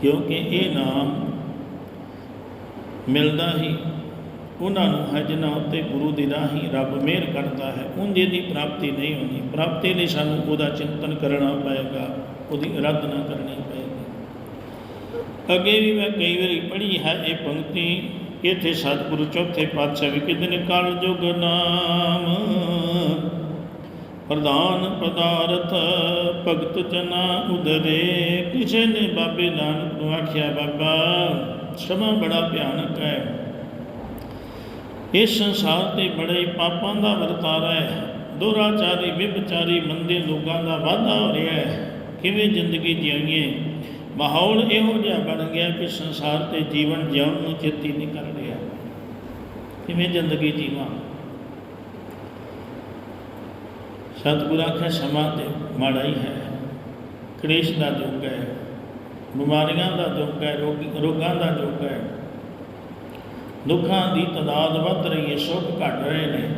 ਕਿਉਂਕਿ ਇਹ ਨਾਮ ਮਿਲਦਾ ਹੀ ਉਹਨਾਂ ਨੂੰ ਹੈ ਜਿਨ੍ਹਾਂ ਉੱਤੇ ਗੁਰੂ ਦੀ ਰਾਹੀਂ ਰੱਬ ਮਿਹਰ ਕਰਦਾ ਹੈ, ਉਹਦੇ ਦੀ ਪ੍ਰਾਪਤੀ ਨਹੀਂ ਹੁੰਦੀ ਪ੍ਰਾਪਤੀ ਲਈ ਸਾਨੂੰ ਉਹਦਾ ਚਿੰਤਨ ਕਰਨਾ ਪਏਗਾ, ਉਹਦੀ ਅਰਾਧਨਾ ਕਰਨੀ ਪਏਗੀ। ਅੱਗੇ ਵੀ ਮੈਂ ਕਈ ਵਾਰੀ ਪੜ੍ਹੀ ਹੈ ਇਹ ਪੰਕਤੀ, ਇੱਥੇ ਸਤਿਗੁਰੂ ਚੌਥੇ ਪਾਤਸ਼ਾਹ ਵੀ ਕਹਿੰਦੇ ਨੇ ਕਲ ਨਾਮ। ਪ੍ਰਧਾਨ ਪਦਾਰਥ ਭਗਤ ਜਨਾ ਉਦਰੇ, ਕਿਸੇ ਨੇ ਬਾਬੇ ਨਾਨਕ ਨੂੰ ਆਖਿਆ, ਬਾਬਾ, ਸਮਾਂ ਬੜਾ ਭਿਆਨਕ ਹੈ। ਇਸ ਸੰਸਾਰ ਤੇ ਬੜੇ ਪਾਪਾਂ ਦਾ ਵਰਤਾਰਾ ਹੈ। ਦੁਰਾਚਾਰੀ, ਵਿਭਚਾਰੀ ਮੰਦੇ ਲੋਕਾਂ ਦਾ ਵਾਧਾ ਹੋ ਰਿਹਾ ਹੈ। ਕਿਵੇਂ ਜ਼ਿੰਦਗੀ ਜਿਉਈਏ ਮਾਹੌਲ ਇਹੋ ਜਿਹਾ ਬਣ ਗਿਆ ਕਿ ਸੰਸਾਰ ਤੇ ਜੀਵਨ ਜਿਉਣ ਨੂੰ ਚੇਤੀ ਨਹੀਂ ਕਰ ਰਿਹਾ। ਕਿਵੇਂ ਜ਼ਿੰਦਗੀ ਜੀਵਾਂ? ਸਤਿਗੁਰ ਆਖਿਆ ਸਮਾਂ ਤੇ ਮਾੜਾ ਹੀ ਹੈ। ਕਲੇਸ਼ ਦਾ ਯੁੱਗ ਹੈ। ਬਿਮਾਰੀਆਂ ਦਾ ਯੁੱਗ ਹੈ। ਰੋਗ- ਰੋਗਾਂ ਦਾ ਯੁੱਗ ਹੈ। ਦੁੱਖਾਂ ਦੀ ਤਦਾਦ ਵੱਧ ਰਹੀ ਹੈ, ਸੁੱਖ ਘਟ ਰਹੇ ਨੇ।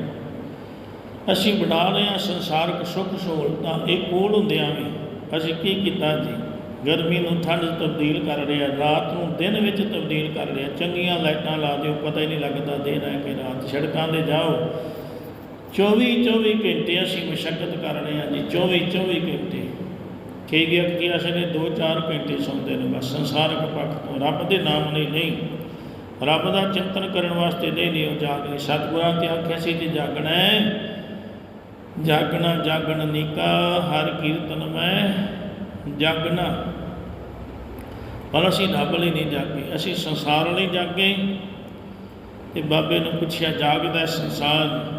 ਅਸੀਂ ਬਣਾ ਰਹੇ ਹਾਂ ਸੰਸਾਰਕ ਸੁੱਖ ਸਹੂਲਤਾਂ ਇਹ ਕੋਲ ਹੁੰਦਿਆਂ ਵੀ ਅਸੀਂ ਕੀ ਕੀਤਾ ਜੀ? ਗਰਮੀ ਨੂੰ ਠੰਡ ਤਬਦੀਲ ਕਰ ਰਿਹਾ ਰਾਤ ਨੂੰ ਦਿਨ ਵਿੱਚ ਤਬਦੀਲ ਕਰ ਰਿਹਾ ਚੰਗੀਆਂ ਲਾਈਟਾਂ ਲਾ ਦਿਓ, ਪਤਾ ਹੀ ਨਹੀਂ ਲੱਗਦਾ ਦਿਨ ਹੈ ਕਿ ਰਾਤ। ਸੜਕਾਂ 'ਤੇ ਜਾਓ। 24 24 ਘੰਟੇ ਅਸੀਂ ਮੁਸ਼ਕਲ ਕਰ ਰਹੇ ਹਾਂ ਜੀ 24 24 ਘੰਟੇ। ਕਈ ਵਿਅਕਤੀ ਅਸਲ ਨੇ 2-4 ਘੰਟੇ ਸੌਂਦੇ ਨੇ, ਬਸ ਸੰਸਾਰਕ ਪੱਖ ਤੋਂ ਰੱਬ ਦੇ ਨਾਮ ਲਈ ਨਹੀਂ। ਰੱਬ ਦਾ ਚਿੰਤਨ ਕਰਨ ਵਾਸਤੇ ਨਹੀਂ ਨਹੀਂ ਉਹ ਜਾਗ ਸਤਿਗੁਰਾਂ ਤੇ ਆਖਿਆ ਸੀ ਕਿ ਜਾਗਣਾ ਹੈ। ਜਾਗਣਾ, ਜਾਗਣ ਨੀਕਾ, ਹਰ ਕੀਰਤਨ ਮੈਂ ਜਾਗਣਾ। ਪਰ ਅਸੀਂ ਰੱਬ ਲਈ ਨਹੀਂ ਜਾਗੇ, ਅਸੀਂ ਸੰਸਾਰ ਲਈ ਜਾਗੇ। ਤੇ ਬਾਬੇ ਨੂੰ ਪੁੱਛਿਆ, ਜਾਗਦਾ ਸੰਸਾਰ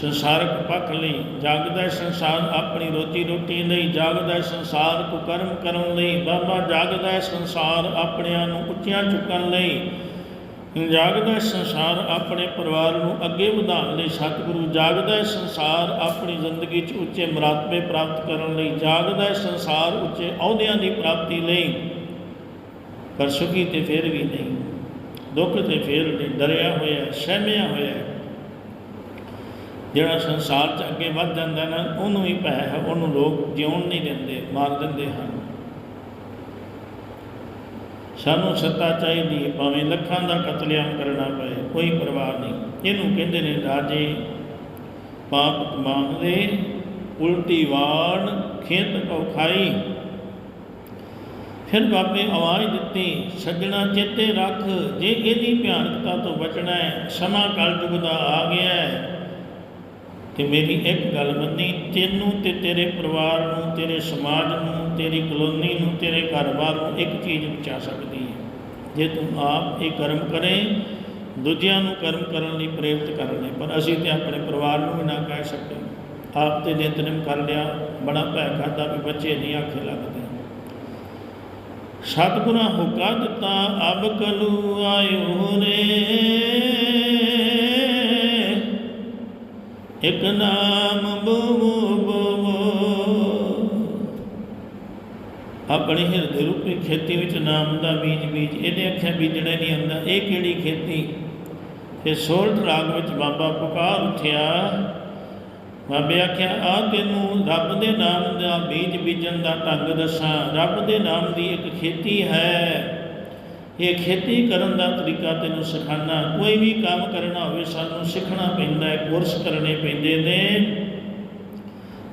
ਸੰਸਾਰਕ ਪੱਖ ਲਈ, ਜਾਗਦਾ ਸੰਸਾਰ ਆਪਣੀ ਰੋਟੀ ਰੋਟੀ ਲਈ, ਜਾਗਦਾ ਸੰਸਾਰ ਕੋ ਕਰਮ ਕਰਨ ਲਈ, ਬਾਬਾ ਜਾਗਦਾ ਸੰਸਾਰ ਆਪਣਿਆਂ ਨੂੰ ਉੱਚੀਆਂ ਚੁੱਕਣ ਲਈ। ਜਾਗਦਾ ਸੰਸਾਰ ਆਪਣੇ ਪਰਿਵਾਰ ਨੂੰ ਅੱਗੇ ਵਧਾਉਣ ਲਈ, ਸਤਿਗੁਰੂ ਜਾਗਦਾ ਸੰਸਾਰ ਆਪਣੀ ਜ਼ਿੰਦਗੀ 'ਚ ਉੱਚੇ ਮਰਾਤਬੇ ਪ੍ਰਾਪਤ ਕਰਨ ਲਈ, ਜਾਗਦਾ ਸੰਸਾਰ ਉੱਚੇ ਅਹੁਦਿਆਂ ਦੀ ਪ੍ਰਾਪਤੀ ਲਈ। ਪਰ ਸੁਖੀ ਤੇ ਫਿਰ ਵੀ ਨਹੀਂ, ਦੁੱਖ ਤੇ ਫਿਰ ਨਹੀਂ, ਡਰਿਆ ਹੋਇਆ, ਸਹਿਮਿਆ ਹੋਇਆ। ਜਿਹੜਾ ਸੰਸਾਰ 'ਚ ਅੱਗੇ ਵੱਧ ਜਾਂਦਾ ਨਾ, ਉਹਨੂੰ ਹੀ ਭੈ ਹੈ, ਉਹਨੂੰ ਲੋਕ ਜਿਉਣ ਨਹੀਂ ਦਿੰਦੇ, ਮਾਰ ਦਿੰਦੇ ਹਨ। ਸਾਨੂੰ ਸੱਤਾ ਚਾਹੀਦੀ ਹੈ, ਭਾਵੇਂ ਲੱਖਾਂ ਦਾ ਕਤਲੇਆਮ ਕਰਨਾ ਪਏ, ਕੋਈ ਪਰਵਾਹ ਨਹੀਂ। ਇਹਨੂੰ ਕਹਿੰਦੇ ਨੇ ਰਾਜੇ, ਪਾਪ ਕਮਾਉਂਦੇ, ਉਲਟੀ ਵਾਣ, ਖੇਤ ਕੋ ਖਾਈ ਫਿਰ ਬਾਬੇ ਆਵਾਜ਼ ਦਿੱਤੀ, ਸੱਜਣਾ ਚੇਤੇ ਰੱਖ, ਜੇ ਇਹਦੀ ਭਿਆਨਕਤਾ ਤੋਂ ਬਚਣਾ ਹੈ, ਸਮਾਂ ਕਲਯੁਗ ਦਾ ਆ ਗਿਆ ਹੈ। ਤੇ ਮੇਰੀ ਇੱਕ ਗੱਲ ਮੰਨੀ, ਤੈਨੂੰ ਤੇ ਤੇਰੇ ਪਰਿਵਾਰ ਨੂੰ, ਤੇਰੇ ਸਮਾਜ ਨੂੰ, ਤੇਰੀ ਕਲੋਨੀ ਨੂੰ, ਤੇਰੇ ਘਰ-ਬਾਰ ਨੂੰ ਇੱਕ ਚੀਜ਼ ਬਚਾ ਸਕਦੀ ਹੈ। ਜੇ ਤੂੰ ਆਪ ਇਹ ਕਰਮ ਕਰੇ, ਦੂਜਿਆਂ ਨੂੰ ਕਰਮ ਕਰਨ ਲਈ ਪ੍ਰੇਰਿਤ ਕਰਨੇ ਪਰ ਅਸੀਂ ਤੇ ਆਪਣੇ ਪਰਿਵਾਰ ਨੂੰ ਵੀ ਨਾ ਕਹਿ ਸਕਦੇ। ਆਪ ਤੇ ਨਿਤਨੇਮ ਕਰ ਲਿਆ, ਬੜਾ ਭੈ ਖਾਦਾ ਵੀ ਬੱਚੇ ਨਹੀਂ ਆਖੇ ਲੱਗਦੇ। ਸਤਿਗੁਰਾਂ ਹੁਕਾ ਦਿੱਤਾ, ਅਬ ਕਲੂ ਆਇਓ ਰੇ। ਇਕ ਨਾਮ ਬਵੋ ਬਵੋ ਆਪਣੇ ਹਿਰਦੇ ਰੂਪੀ ਖੇਤੀ ਵਿੱਚ ਨਾਮ ਦਾ ਬੀਜ ਬੀਜ। ਇਹਦੇ ਅੱਖਾਂ ਬੀਜਣਾ ਨਹੀਂ ਹੁੰਦਾ। ਇਹ ਕਿਹੜੀ ਖੇਤੀ? ਤੇ ਸੋਲਟ ਰਾਗ ਵਿੱਚ ਬਾਬਾ ਪੁਕਾਰ ਉੱਠਿਆ। ਬਾਬੇ ਆਖਿਆ ਆ ਤੈਨੂੰ ਰੱਬ ਦੇ ਨਾਮ ਦਾ ਬੀਜ ਬੀਜਣ ਦਾ ਢੰਗ ਦੱਸਾਂ। ਰੱਬ ਦੇ ਨਾਮ ਦੀ ਇੱਕ ਖੇਤੀ ਹੈ। ਇਹ ਖੇਤੀ ਕਰਨ ਦਾ ਤਰੀਕਾ ਤੈਨੂੰ ਸਿਖਾਣਾ ਕੋਈ ਵੀ ਕੰਮ ਕਰਨਾ ਹੋਵੇ, ਸਾਨੂੰ ਸਿੱਖਣਾ ਪੈਂਦਾ ਹੈ, ਕੋਰਸ ਕਰਨੇ ਪੈਂਦੇ ਨੇ।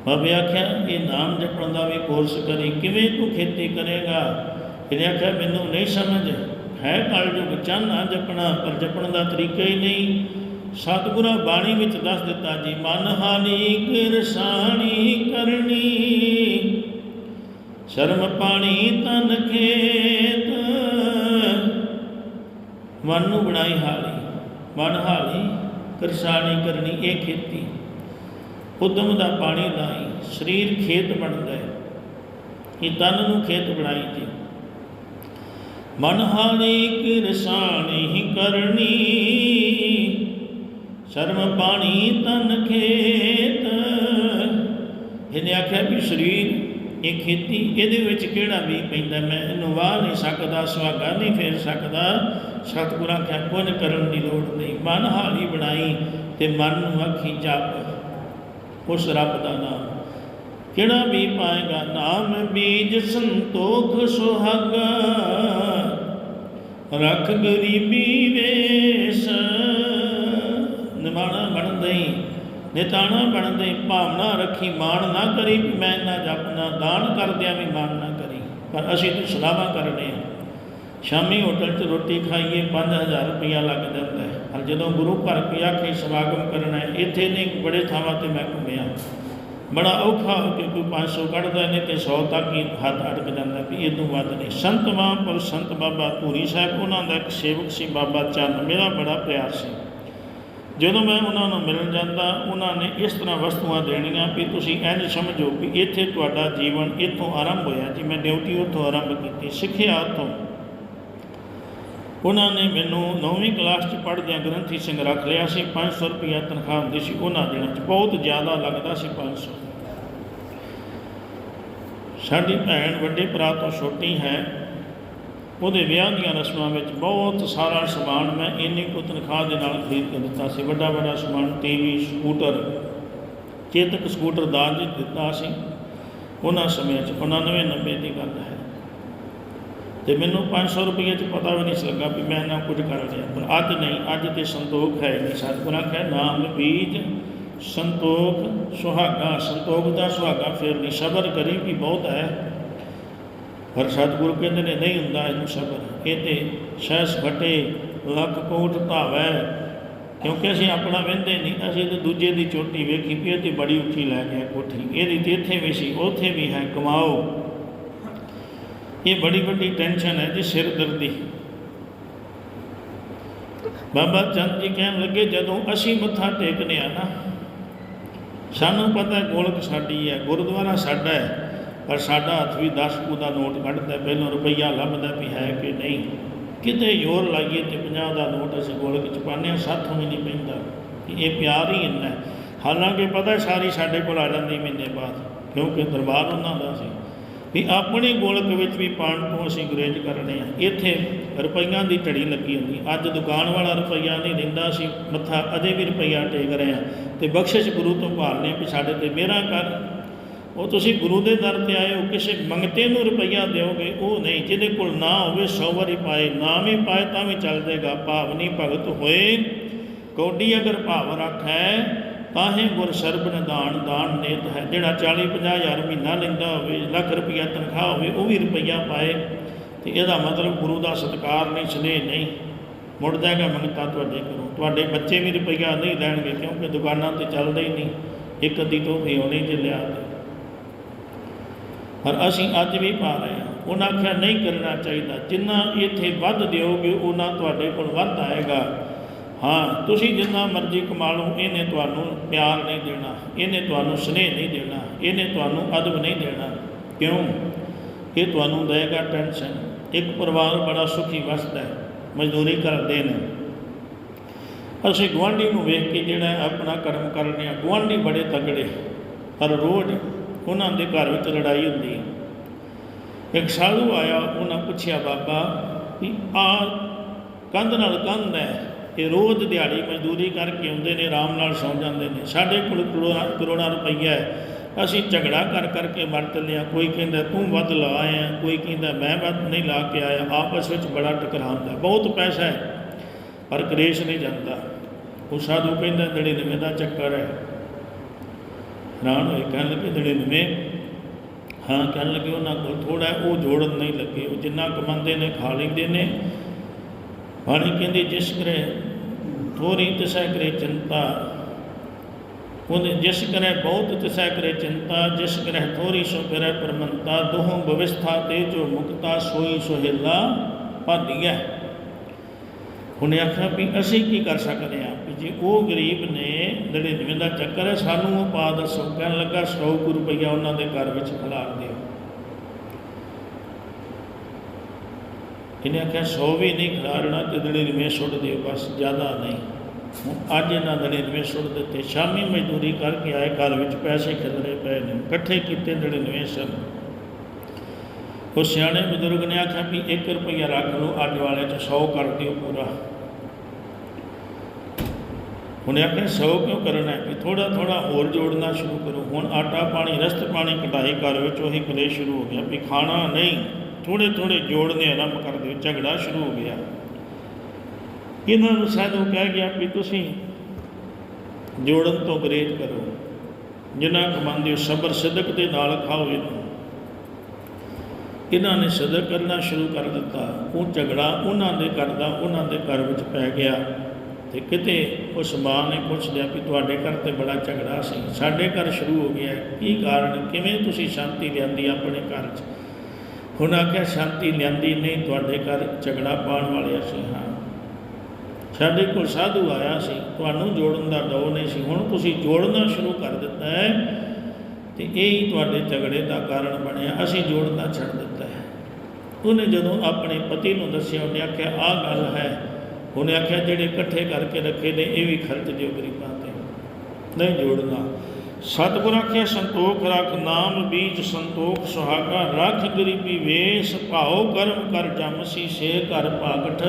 ਬਾਬੇ ਆਖਿਆ, ਇਹ ਨਾਮ ਜਪਣ ਦਾ ਵੀ ਕੋਰਸ ਕਰੀ, ਕਿਵੇਂ ਤੂੰ ਖੇਤੀ ਕਰੇਗਾ? ਇਹਨੇ ਆਖਿਆ, ਮੈਨੂੰ ਨਹੀਂ ਸਮਝ, ਹੈ ਕਲਯੁਗ ਨਾ ਜਪਣਾ, ਪਰ ਜਪਣ ਦਾ ਤਰੀਕਾ ਹੀ ਨਹੀਂ। ਸਤਿਗੁਰਾਂ ਬਾਣੀ ਵਿੱਚ ਦੱਸ ਦਿੱਤਾ ਜੀ, ਮਨ ਹਾਨੀ ਕਿਰਸਾਣੀ ਕਰਨੀ, ਸ਼ਰਮ ਪਾਣੀ ਤਨ ਖੇਤ ਮਨ ਨੂੰ ਬਣਾਈ ਹਾਲੀ, ਮਨ ਹਾਲੀ ਕਿਰਸਾਣੀ ਕਰਨੀ ਇਹ ਖੇਤੀ। ਉਦਮ ਦਾ ਪਾਣੀ ਲਾਈ, ਸਰੀਰ ਖੇਤ ਬਣਦਾ ਹੈ, ਇਹ ਤਨ ਨੂੰ ਖੇਤ ਬਣਾਈ ਜੀ ਮਨ ਹਾਲੀ ਕਿਰਸਾਣੀ ਕਰਨੀ, ਸ਼ਰਮ ਪਾਣੀ ਤਨ ਖੇਤ। ਇਹਨੇ ਆਖਿਆ ਵੀ ਸਰੀਰ ਇਹ ਖੇਤੀ ਇਹਦੇ ਵਿੱਚ ਕਿਹੜਾ ਵੀ ਪੈਂਦਾ? ਮੈਂ ਇਹਨੂੰ ਵਾਹ ਨਹੀਂ ਸਕਦਾ, ਸੁਹਾਗਾ ਨਹੀਂ ਫੇਰ ਸਕਦਾ। ਸਤਿਗੁਰਾਂ ਆਖਿਆ ਕੁਝ ਕਰਨ ਦੀ ਲੋੜ ਨਹੀਂ। ਮਨ ਹਾਲੀ ਬਣਾਈ ਤੇ ਮਨ ਨੂੰ ਆਖੀ ਜਪ ਉਸ ਰੱਬ ਦਾ ਨਾਮ। ਕਿਹੜਾ ਵੀ ਪਾਏਗਾ? ਨਾਮ ਬੀਜ ਸੰਤੋਖ ਸੁਹਾਗਾ। ਰੱਖ ਗਰੀਬੀ ਵੇਸ। ਨਿਮਾਣਾ ਬਣਦੇ ਨਿਤਾਣਾ ਬਣਦੇ ਭਾਵਨਾ ਰੱਖੀ ਮਾਣ ਨਾ ਕਰੀ ਵੀ ਮੈਂ ਨਾ ਜਪਨਾ ਦਾਨ ਕਰਦਿਆਂ ਵੀ ਮਾਣ ਨਾ ਕਰੀ। ਪਰ ਅਸੀਂ ਤਾਂ ਸਲਾਹਾਂ ਕਰਨੇ ਆ। ਸ਼ਾਮੀ ਹੋਟਲ 'ਚ ਰੋਟੀ ਖਾਈਏ 5000 ਰੁਪਇਆ ਲੱਗ ਜਾਂਦਾ ਹੈ। ਪਰ ਜਦੋਂ ਗੁਰੂ ਘਰ ਕੋਈ ਆਖੇ ਸਮਾਗਮ ਕਰਨਾ ਇੱਥੇ ਨਹੀਂ, ਬੜੇ ਥਾਵਾਂ ਤੇ ਮੈਂ ਘੁੰਮਿਆ। ਬੜਾ ਔਖਾ ਹੋ ਕੇ ਕੋਈ 500 ਕੱਢਦਾ ਨਹੀਂ ਤੇ 100 ਤੱਕ ਹੀ ਹੱਥ ਅਟਕ ਜਾਂਦਾ ਵੀ ਇਹ ਤੋਂ ਵੱਧ ਨਹੀਂ। ਸੰਤ ਮਹਾਂਪੁਰ ਸੰਤ ਬਾਬਾ ਧੂਰੀ ਸਾਹਿਬ, ਉਹਨਾਂ ਦਾ ਇੱਕ ਸੇਵਕ ਸੀ, ਬਾਬਾ ਚੰਦ ਮੇਰਾ ਬੜਾ ਪਿਆਰ ਸੀ। ਜਦੋਂ ਮੈਂ ਉਹਨਾਂ ਨੂੰ ਮਿਲਣ ਜਾਂਦਾ, ਉਹਨਾਂ ਨੇ ਇਸ ਤਰ੍ਹਾਂ ਵਸਤੂਆਂ ਦੇਣੀਆਂ ਵੀ ਤੁਸੀਂ ਇੰਝ ਸਮਝੋ ਵੀ ਇੱਥੇ ਤੁਹਾਡਾ ਜੀਵਨ ਇੱਥੋਂ ਆਰੰਭ ਹੋਇਆ ਜੀ, ਮੈਂ ਡਿਊਟੀ ਉੱਥੋਂ ਆਰੰਭ ਕੀਤੀ, ਸਿੱਖਿਆ ਉੱਥੋਂ। ਉਹਨਾਂ ਨੇ ਮੈਨੂੰ 9ਵੀਂ ਕਲਾਸ 'ਚ ਪੜ੍ਹਦਿਆਂ ਗ੍ਰੰਥੀ ਸਿੰਘ ਰੱਖ ਲਿਆ ਸੀ 500 ਰੁਪਇਆ ਤਨਖਾਹ ਹੁੰਦੀ ਸੀ ਉਹਨਾਂ ਦਿਨਾਂ 'ਚ ਬਹੁਤ ਜ਼ਿਆਦਾ ਲੱਗਦਾ ਸੀ 500 ਸਾਡੀ ਭੈਣ ਵੱਡੇ ਭਰਾ ਤੋਂ ਛੋਟੀ ਹੈ ਉਹਦੇ ਵਿਆਹ ਦੀਆਂ ਰਸਮਾਂ ਵਿੱਚ ਬਹੁਤ ਸਾਰਾ ਸਮਾਨ ਮੈਂ ਇੰਨੀ ਕੁ ਤਨਖਾਹ ਦੇ ਨਾਲ ਖਰੀਦ ਕੇ ਦਿੱਤਾ ਸੀ। ਵੱਡਾ ਵੱਡਾ ਸਮਾਨ, ਟੀਵੀ, ਸਕੂਟਰ, ਚੇਤਕ ਸਕੂਟਰ ਦਾਨ ਜੀ ਦਿੱਤਾ ਸੀ। ਉਹਨਾਂ ਸਮਿਆਂ 'ਚ 99 90 ਦੀ ਗੱਲ ਹੈ। ਤੇ ਮੈਨੂੰ 500 ਰੁਪਏ 'ਚ ਪਤਾ ਵੀ ਨਹੀਂ ਸੀ ਲੱਗਾ ਵੀ ਮੈਂ ਨਾ ਕੁਝ ਕਰ ਲਿਆ ਪਰ ਅੱਜ ਨਹੀਂ, ਅੱਜ ਤੇ ਸੰਤੋਖ ਹੈ ਨਹੀਂ ਸਤਿਗੁਰ ਆਖਿਆ, ਨਾਮ ਬੀਜ, ਸੰਤੋਖ ਸੁਹਾਗਾ, ਸੰਤੋਖ ਦਾ ਸੁਹਾਗਾ, ਫਿਰ ਨਹੀਂ ਸਬਰ ਕਰੀ ਵੀ ਬਹੁਤ ਹੈ। ਪਰ ਸਤਿਗੁਰੂ ਕਹਿੰਦੇ ਨੇ, ਨਹੀਂ ਹੁੰਦਾ ਇਹਨੂੰ ਸਬਰ। ਇਹ ਤੇ ਸਹਿਸ ਘਟੇ ਲੱਖ ਕੋਟ ਧਾਵੈ। ਕਿਉਂਕਿ ਅਸੀਂ ਆਪਣਾ ਵਹਿੰਦੇ ਨਹੀਂ, ਅਸੀਂ ਤੇ ਦੂਜੇ ਦੀ ਚੋਟੀ ਵੇਖੀ ਵੀ ਇਹ ਤੇ ਬੜੀ ਉੱਚੀ ਲੈ ਗਿਆ ਕੋਠੀ। ਇਹਦੀ ਤੇ ਇੱਥੇ ਵੀ ਸੀ, ਉੱਥੇ ਵੀ ਹੈ, ਕਮਾਓ। ਇਹ ਬੜੀ ਵੱਡੀ ਟੈਨਸ਼ਨ ਹੈ ਜੀ, ਸਿਰ ਦਰਦੀ। ਬਾਬਾ ਚੰਦ ਜੀ ਕਹਿਣ ਲੱਗੇ, ਜਦੋਂ ਅਸੀਂ ਮੱਥਾ ਟੇਕਦੇ ਆ ਨਾ, ਸਾਨੂੰ ਪਤਾ ਗੋਲਕ ਸਾਡੀ ਹੈ, ਗੁਰਦੁਆਰਾ ਸਾਡਾ ਹੈ। ਪਰ ਸਾਡਾ ਹੱਥ ਵੀ 10 ਕੁ ਦਾ ਨੋਟ ਕੱਢਦਾ, ਪਹਿਲਾਂ ਰੁਪਈਆ ਲੱਭਦਾ ਵੀ ਹੈ ਕਿ ਨਹੀਂ। ਕਿਤੇ ਜ਼ੋਰ ਲਾਈਏ ਤੇ 50 ਦਾ ਨੋਟ ਅਸੀਂ ਗੋਲਕ ਚ ਪਾਉਂਦੇ ਹਾਂ, ਸਾਥੋਂ ਵੀ ਨਹੀਂ ਪੈਂਦਾ। ਇਹ ਪਿਆਰ ਹੀ ਇੰਨਾ ਹਾਲਾਂਕਿ ਪਤਾ ਸਾਰੀ ਸਾਡੇ ਕੋਲ ਆ ਜਾਂਦੀ ਮਹੀਨੇ ਬਾਅਦ, ਕਿਉਂਕਿ ਦਰਬਾਰ ਉਹਨਾਂ ਦਾ ਸੀ। ਵੀ ਆਪਣੇ ਗੋਲਕ ਵਿੱਚ ਵੀ ਪਾਣ ਤੋਂ ਅਸੀਂ ਗੁਰੇਜ ਕਰਨੇ ਆ। ਇੱਥੇ ਰੁਪਈਆਂ ਦੀ ਢੜੀ ਲੱਗੀ ਹੁੰਦੀ। ਅੱਜ ਦੁਕਾਨ ਵਾਲਾ ਰੁਪਈਆ ਨਹੀਂ ਦਿੰਦਾ ਸੀ ਮੱਥਾ ਅਜੇ ਵੀ ਰੁਪਈਆ ਟੇਕ ਰਹੇ ਆ ਤੇ ਬਖਸ਼ਿਸ਼ ਗੁਰੂ ਤੋਂ ਭਾਲਨੇ ਵੀ ਸਾਡੇ ਤੇ ਮਿਹਰਾਂ ਕਰ। ਉਹ ਤੁਸੀਂ ਗੁਰੂ ਦੇ ਦਰ ਤੇ ਆਏ ਹੋ, ਕਿਸੇ ਮੰਗਤੇ ਨੂੰ ਰੁਪਈਆ ਦਿਓਗੇ, ਉਹ ਨਹੀਂ। ਜਿਹਦੇ ਕੋਲ ਨਾ ਹੋਵੇ, ਸੌ ਵਾਰੀ ਪਾਏ, ਨਾ ਵੀ ਪਾਏ ਤਾਂ ਵੀ ਚੱਲ ਜਾਏਗਾ। ਭਾਵਨੀ ਭਗਤ ਹੋਏ, ਕੋਡੀ ਅਗਰ ਭਾਵ ਰੱਖੈ, ਤਾਹੇ ਗੁਰ ਸਰਬ ਨਿਦਾਨ ਦਾਨ ਨੇਤ ਹੈ। ਜਿਹੜਾ 40 50 ਹਜ਼ਾਰ ਮਹੀਨਾ ਲੈਂਦਾ ਹੋਵੇ, ਲੱਖ ਰੁਪਈਆ ਤਨਖਾਹ ਹੋਵੇ, ਉਹ ਵੀ ਰੁਪਈਆ ਪਾਏ। ਤੇ ਇਹਦਾ ਮਤਲਬ ਗੁਰੂ ਦਾ ਸਤਿਕਾਰ ਨਹੀਂ, ਸਨੇਹ ਨਹੀਂ। ਮੁੜ ਜਾਏਗਾ ਮੰਗਤਾ ਤੁਹਾਡੇ ਕੋਲੋਂ ਤੁਹਾਡੇ ਬੱਚੇ ਵੀ ਰੁਪਈਆ ਨਹੀਂ ਲੈਣਗੇ ਕਿਉਂਕਿ ਦੁਕਾਨਾਂ ਤੇ ਚੱਲਦੇ ਹੀ ਨਹੀਂ। ਇੱਕ ਅੱਧੀ ਤੋਂ ਤੋਹਫੀ ਹੋਣੀ ਜੇ ਲਿਆ ਤੇ ਪਰ ਅਸੀਂ ਅੱਜ ਵੀ ਪਾ ਰਹੇ ਹਾਂ। ਉਹਨਾਂ ਆਖਿਆ, ਨਹੀਂ ਕਰਨਾ ਚਾਹੀਦਾ। ਜਿੰਨਾ ਇੱਥੇ ਵੱਧ ਦਿਓਗੇ, ਉਹਨਾਂ ਤੁਹਾਡੇ ਕੋਲ ਵੱਧ ਆਏਗਾ। ਹਾਂ, ਤੁਸੀਂ ਜਿੰਨਾ ਮਰਜ਼ੀ ਕਮਾ ਲਓ, ਇਹਨੇ ਤੁਹਾਨੂੰ ਪਿਆਰ ਨਹੀਂ ਦੇਣਾ, ਇਹਨੇ ਤੁਹਾਨੂੰ ਸਨੇਹ ਨਹੀਂ ਦੇਣਾ, ਇਹਨੇ ਤੁਹਾਨੂੰ ਅਦਬ ਨਹੀਂ ਦੇਣਾ। ਕਿਉਂ? ਇਹ ਤੁਹਾਨੂੰ ਦੇਗਾ ਟੈਨਸ਼ਨ ਇੱਕ ਪਰਿਵਾਰ ਬੜਾ ਸੁਖੀ ਵਸਦਾ ਹੈ, ਮਜ਼ਦੂਰੀ ਕਰਦੇ ਨੇ। ਅਸੀਂ ਗੁਆਂਢੀ ਨੂੰ ਵੇਖ ਕੇ ਜਿਹੜਾ ਆਪਣਾ ਕਰਮ ਕਰਨੇ ਆ ਗੁਆਂਢੀ ਬੜੇ ਤਗੜੇ ਹਰ ਰੋਜ਼ ਉਹਨਾਂ ਦੇ ਘਰ ਵਿੱਚ ਲੜਾਈ ਹੁੰਦੀ ਹੈ। ਇੱਕ ਸਾਧੂ ਆਇਆ, ਉਹਨਾਂ ਪੁੱਛਿਆ, ਬਾਬਾ, ਵੀ ਆ ਕੰਧ ਨਾਲ ਕੰਧ ਹੈ। ਇਹ ਰੋਜ਼ ਦਿਹਾੜੀ ਮਜ਼ਦੂਰੀ ਕਰਕੇ ਆਉਂਦੇ ਨੇ, ਆਰਾਮ ਨਾਲ ਸੌਂ ਜਾਂਦੇ ਨੇ। ਸਾਡੇ ਕੋਲ ਕਰੋੜਾਂ ਕਰੋੜਾਂ ਰੁਪਈਆ ਹੈ। ਅਸੀਂ ਝਗੜਾ ਕਰ ਕਰਕੇ ਮਰ ਚੱਲੇ ਹਾਂ। ਕੋਈ ਕਹਿੰਦਾ, ਤੂੰ ਵੱਧ ਲਾ ਆਇਆ ਕੋਈ ਕਹਿੰਦਾ, ਮੈਂ ਵੱਧ ਨਹੀਂ ਲਾ ਕੇ ਆਇਆ। ਆਪਸ ਵਿੱਚ ਬੜਾ ਟਕਰਾਉਂਦਾ ਬਹੁਤ ਪੈਸਾ ਹੈ। ਪਰ ਕ੍ਰੇਸ਼ ਨਹੀਂ ਜਾਂਦਾ। ਉਹ ਸਾਧੂ ਕਹਿੰਦਾ, ਨੜਿਨਵੇਂ ਦਾ ਚੱਕਰ ਹੈ। ਹੈਰਾਨ ਹੋਏ, ਕਹਿਣ ਲੱਗੇ ਨੜਿਨਵੇਂ ਹਾਂ, ਕਹਿਣ ਲੱਗੇ ਉਹਨਾਂ ਕੋਲ ਥੋੜਾ ਉਹ ਜੋੜਨ ਨਹੀਂ ਲੱਗੇ। ਉਹ ਜਿੰਨਾ ਕਮਾਉਂਦੇ ਨੇ, ਖਾ ਲੈਂਦੇ ਨੇ। ਬਾਣੀ ਕਹਿੰਦੀ, ਜਿਸ ਕਰੇ ਥੋੜੀ ਤਿਸੈ ਕਰੇ ਚਿੰਤਾ। ਉਹਨੇ ਜਿਸ ਕਰੇ ਬਹੁਤ, ਤਿਸੈ ਕਰੇ ਚਿੰਤਾ। ਜਿਸ ਕਰੇ ਥੋੜੀ ਸੋ ਕਰੇ ਪਰਮੰਤਾ। ਦੋਹੋਂ ਬਵਿਸਥਾ ਤੇ ਜੋ ਮੁਕਤਾ, ਸੋਈ ਸੁਹੇਲਾ ਭਾਦੀਐ ਉਹਨੇ ਆਖਿਆ ਵੀ ਅਸੀਂ ਕੀ ਕਰ ਸਕਦੇ ਹਾਂ ਵੀ ਜੇ ਉਹ ਗਰੀਬ ਨੇ ਨੜਿਨਵੇਂ ਦਾ ਚੱਕਰ ਹੈ, ਸਾਨੂੰ ਉਹ ਪਾ ਦੱਸੋ। ਕਹਿਣ ਲੱਗਾ 100 ਕੁ ਰੁਪਈਆ ਉਹਨਾਂ ਦੇ ਘਰ ਵਿੱਚ ਖਿਲਾਰ ਦਿਓ। ਇਹਨੇ ਆਖਿਆ 100 ਵੀ ਨਹੀਂ ਖਿਲਾਰਨਾ ਤੇ ਨੜਿਨਵੇਂ ਸੁੱਟ ਦਿਓ, ਬਸ ਜ਼ਿਆਦਾ ਨਹੀਂ। ਹੁਣ ਅੱਜ ਇਹਨਾਂ ਨੜਿਨਵੇਂ ਸੁੱਟ ਦਿੱਤੇ, ਸ਼ਾਮੀ ਮਜ਼ਦੂਰੀ ਕਰਕੇ ਆਏ, ਘਰ ਵਿੱਚ ਪੈਸੇ ਖਿਲਰੇ ਪਏ ਨੇ, ਇਕੱਠੇ ਕੀਤੇ ਨੜਿਨਵੇਂ ਸਨ। ਉਹ ਸਿਆਣੇ ਬਜ਼ੁਰਗ ਨੇ ਆਖਿਆ ਵੀ 1 ਰੁਪਈਆ ਰੱਖ ਲਓ, ਅੱਜ ਵਾਲੇ ਚ 100 ਕਰ ਦਿਓ ਪੂਰਾ। ਉਹਨੇ ਆਖਿਆ 100 ਕਿਉਂ ਕਰਨਾ ਹੈ? ਵੀ ਥੋੜਾ ਥੋੜਾ ਹੋਰ ਜੋੜਨਾ ਸ਼ੁਰੂ ਕਰੋ। ਹੁਣ ਆਟਾ ਪਾਣੀ, ਰਸਤ ਪਾਣੀ ਕਢਾਈ ਘਰ ਵਿੱਚ, ਉਹੀ ਕਲੇਸ਼ ਸ਼ੁਰੂ ਹੋ ਗਿਆ ਵੀ ਖਾਣਾ ਨਹੀਂ ਥੋੜੇ ਥੋੜੇ ਜੋੜਨੇ ਆਰੰਭ ਕਰ ਦਿਓ, ਝਗੜਾ ਸ਼ੁਰੂ ਹੋ ਗਿਆ। ਇਹਨਾਂ ਨੂੰ ਸਾਧੂ ਕਹਿ ਗਿਆ ਵੀ ਤੁਸੀਂ ਜੋੜਨ ਤੋਂ ਗਰੇਜ ਕਰੋ। ਜਿੰਨਾ ਕਮਾਉਂਦੇ ਹੋ, ਸਬਰ ਸਿਦਕ ਦੇ ਨਾਲ ਖਾਓ ਇਹਨੂੰ। ਇਹਨਾਂ ਨੇ ਸਦਰ ਕਰਨਾ ਸ਼ੁਰੂ ਕਰ ਦਿੱਤਾ। ਉਹ ਝਗੜਾ ਉਹਨਾਂ ਦੇ ਘਰ ਦਾ, ਉਹਨਾਂ ਦੇ ਘਰ ਵਿੱਚ ਪੈ ਗਿਆ। ਤੇ ਕਿਤੇ ਉਸ ਮਾਂ ਨੇ ਪੁੱਛ ਲਿਆ ਕਿ ਤੁਹਾਡੇ ਘਰ ਤੇ ਬੜਾ ਝਗੜਾ ਸੀ। ਸਾਡੇ ਘਰ ਸ਼ੁਰੂ ਹੋ ਗਿਆ ਕੀ ਕਾਰਨ? ਕਿਵੇਂ ਤੁਸੀਂ ਸ਼ਾਂਤੀ ਲਿਆਂਦੀ ਆਪਣੇ ਘਰ 'ਚ? ਹੁਣ ਆਖਿਆ, ਸ਼ਾਂਤੀ ਲਿਆਂਦੀ ਨਹੀਂ, ਤੁਹਾਡੇ ਘਰ ਝਗੜਾ ਪਾਉਣ ਵਾਲੇ ਅਸੀਂ ਹਾਂ। ਸਾਡੇ ਕੋਲ ਸਾਧੂ ਆਇਆ ਸੀ। ਤੁਹਾਨੂੰ ਜੋੜਨ ਦਾ ਦੋ ਨਹੀਂ ਸੀ। ਹੁਣ ਤੁਸੀਂ ਜੋੜਨਾ ਸ਼ੁਰੂ ਕਰ ਦਿੱਤਾ ਹੈ ਤੇ ਇਹ ਹੀ ਤੁਹਾਡੇ ਝਗੜੇ ਦਾ ਕਾਰਨ ਬਣਿਆ। ਅਸੀਂ ਜੋੜਨਾ ਛੱਡ ਦਿੱਤਾ। ਉਹਨੇ ਜਦੋਂ ਆਪਣੇ ਪਤੀ ਨੂੰ ਦੱਸਿਆ, ਉਹਨੇ ਆਖਿਆ, ਆਹ ਗੱਲ ਹੈ। ਉਹਨੇ ਆਖਿਆ, ਜਿਹੜੇ ਇਕੱਠੇ ਕਰਕੇ ਰੱਖੇ ਨੇ, ਇਹ ਵੀ ਖਰਚ ਦਿਓ ਗਰੀਬਾਂ ਤੇ। ਨਹੀਂ ਜੋੜਨਾ। ਸਤਿਗੁਰ ਆਖਿਆ, ਸੰਤੋਖ ਰੱਖ, ਨਾਮ ਬੀਜ ਸੰਤੋਖ ਸੁਹਾਗਾ। ਰੱਖ ਗਰੀਬੀ ਵੇਸ, ਭਾਉ ਕਰਮ ਕਰ ਜਮਸੀ ਸੇ ਘਰ ਭਾਗਠ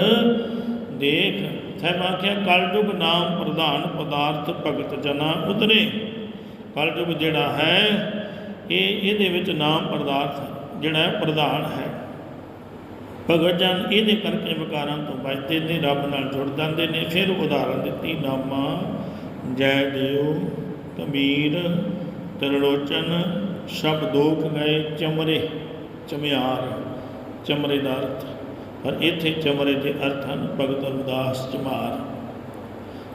ਦੇਖ। ਥੈ ਆਖਿਆ, ਕਲਯੁਗ ਨਾਮ ਪ੍ਰਧਾਨ ਪਦਾਰਥ ਭਗਤ ਜਨਾ ਉਤਰੇ। ਕਲਯੁਗ ਜਿਹੜਾ ਹੈ, ਇਹ ਇਹਦੇ ਵਿੱਚ ਨਾਮ ਪਦਾਰਥ, ਜਿਹੜਾ ਪ੍ਰਧਾਨ ਹੈ। ਭਗਤ ਜਨ ਇਹਦੇ ਕਰਕੇ ਵਿਕਾਰਾਂ ਤੋਂ ਬਚਦੇ ਨੇ, ਰੱਬ ਨਾਲ ਜੁੜ ਜਾਂਦੇ ਨੇ। ਫਿਰ ਉਦਾਹਰਨ ਦਿੱਤੀ, ਨਾਮਾ ਜੈ ਦੇਵ ਕਬੀਰ ਤਰਲੋਚਨ, ਸ਼ਬ ਗਏ ਚਮਰੇ, ਚਮਿਆਰ, ਚਮਰੇ ਦਾ ਅਰਥ। ਪਰ ਇੱਥੇ ਚਮਰੇ ਦੇ ਅਰਥ ਹਨ ਭਗਤ ਰਵਿਦਾਸ ਚਮਾਰ।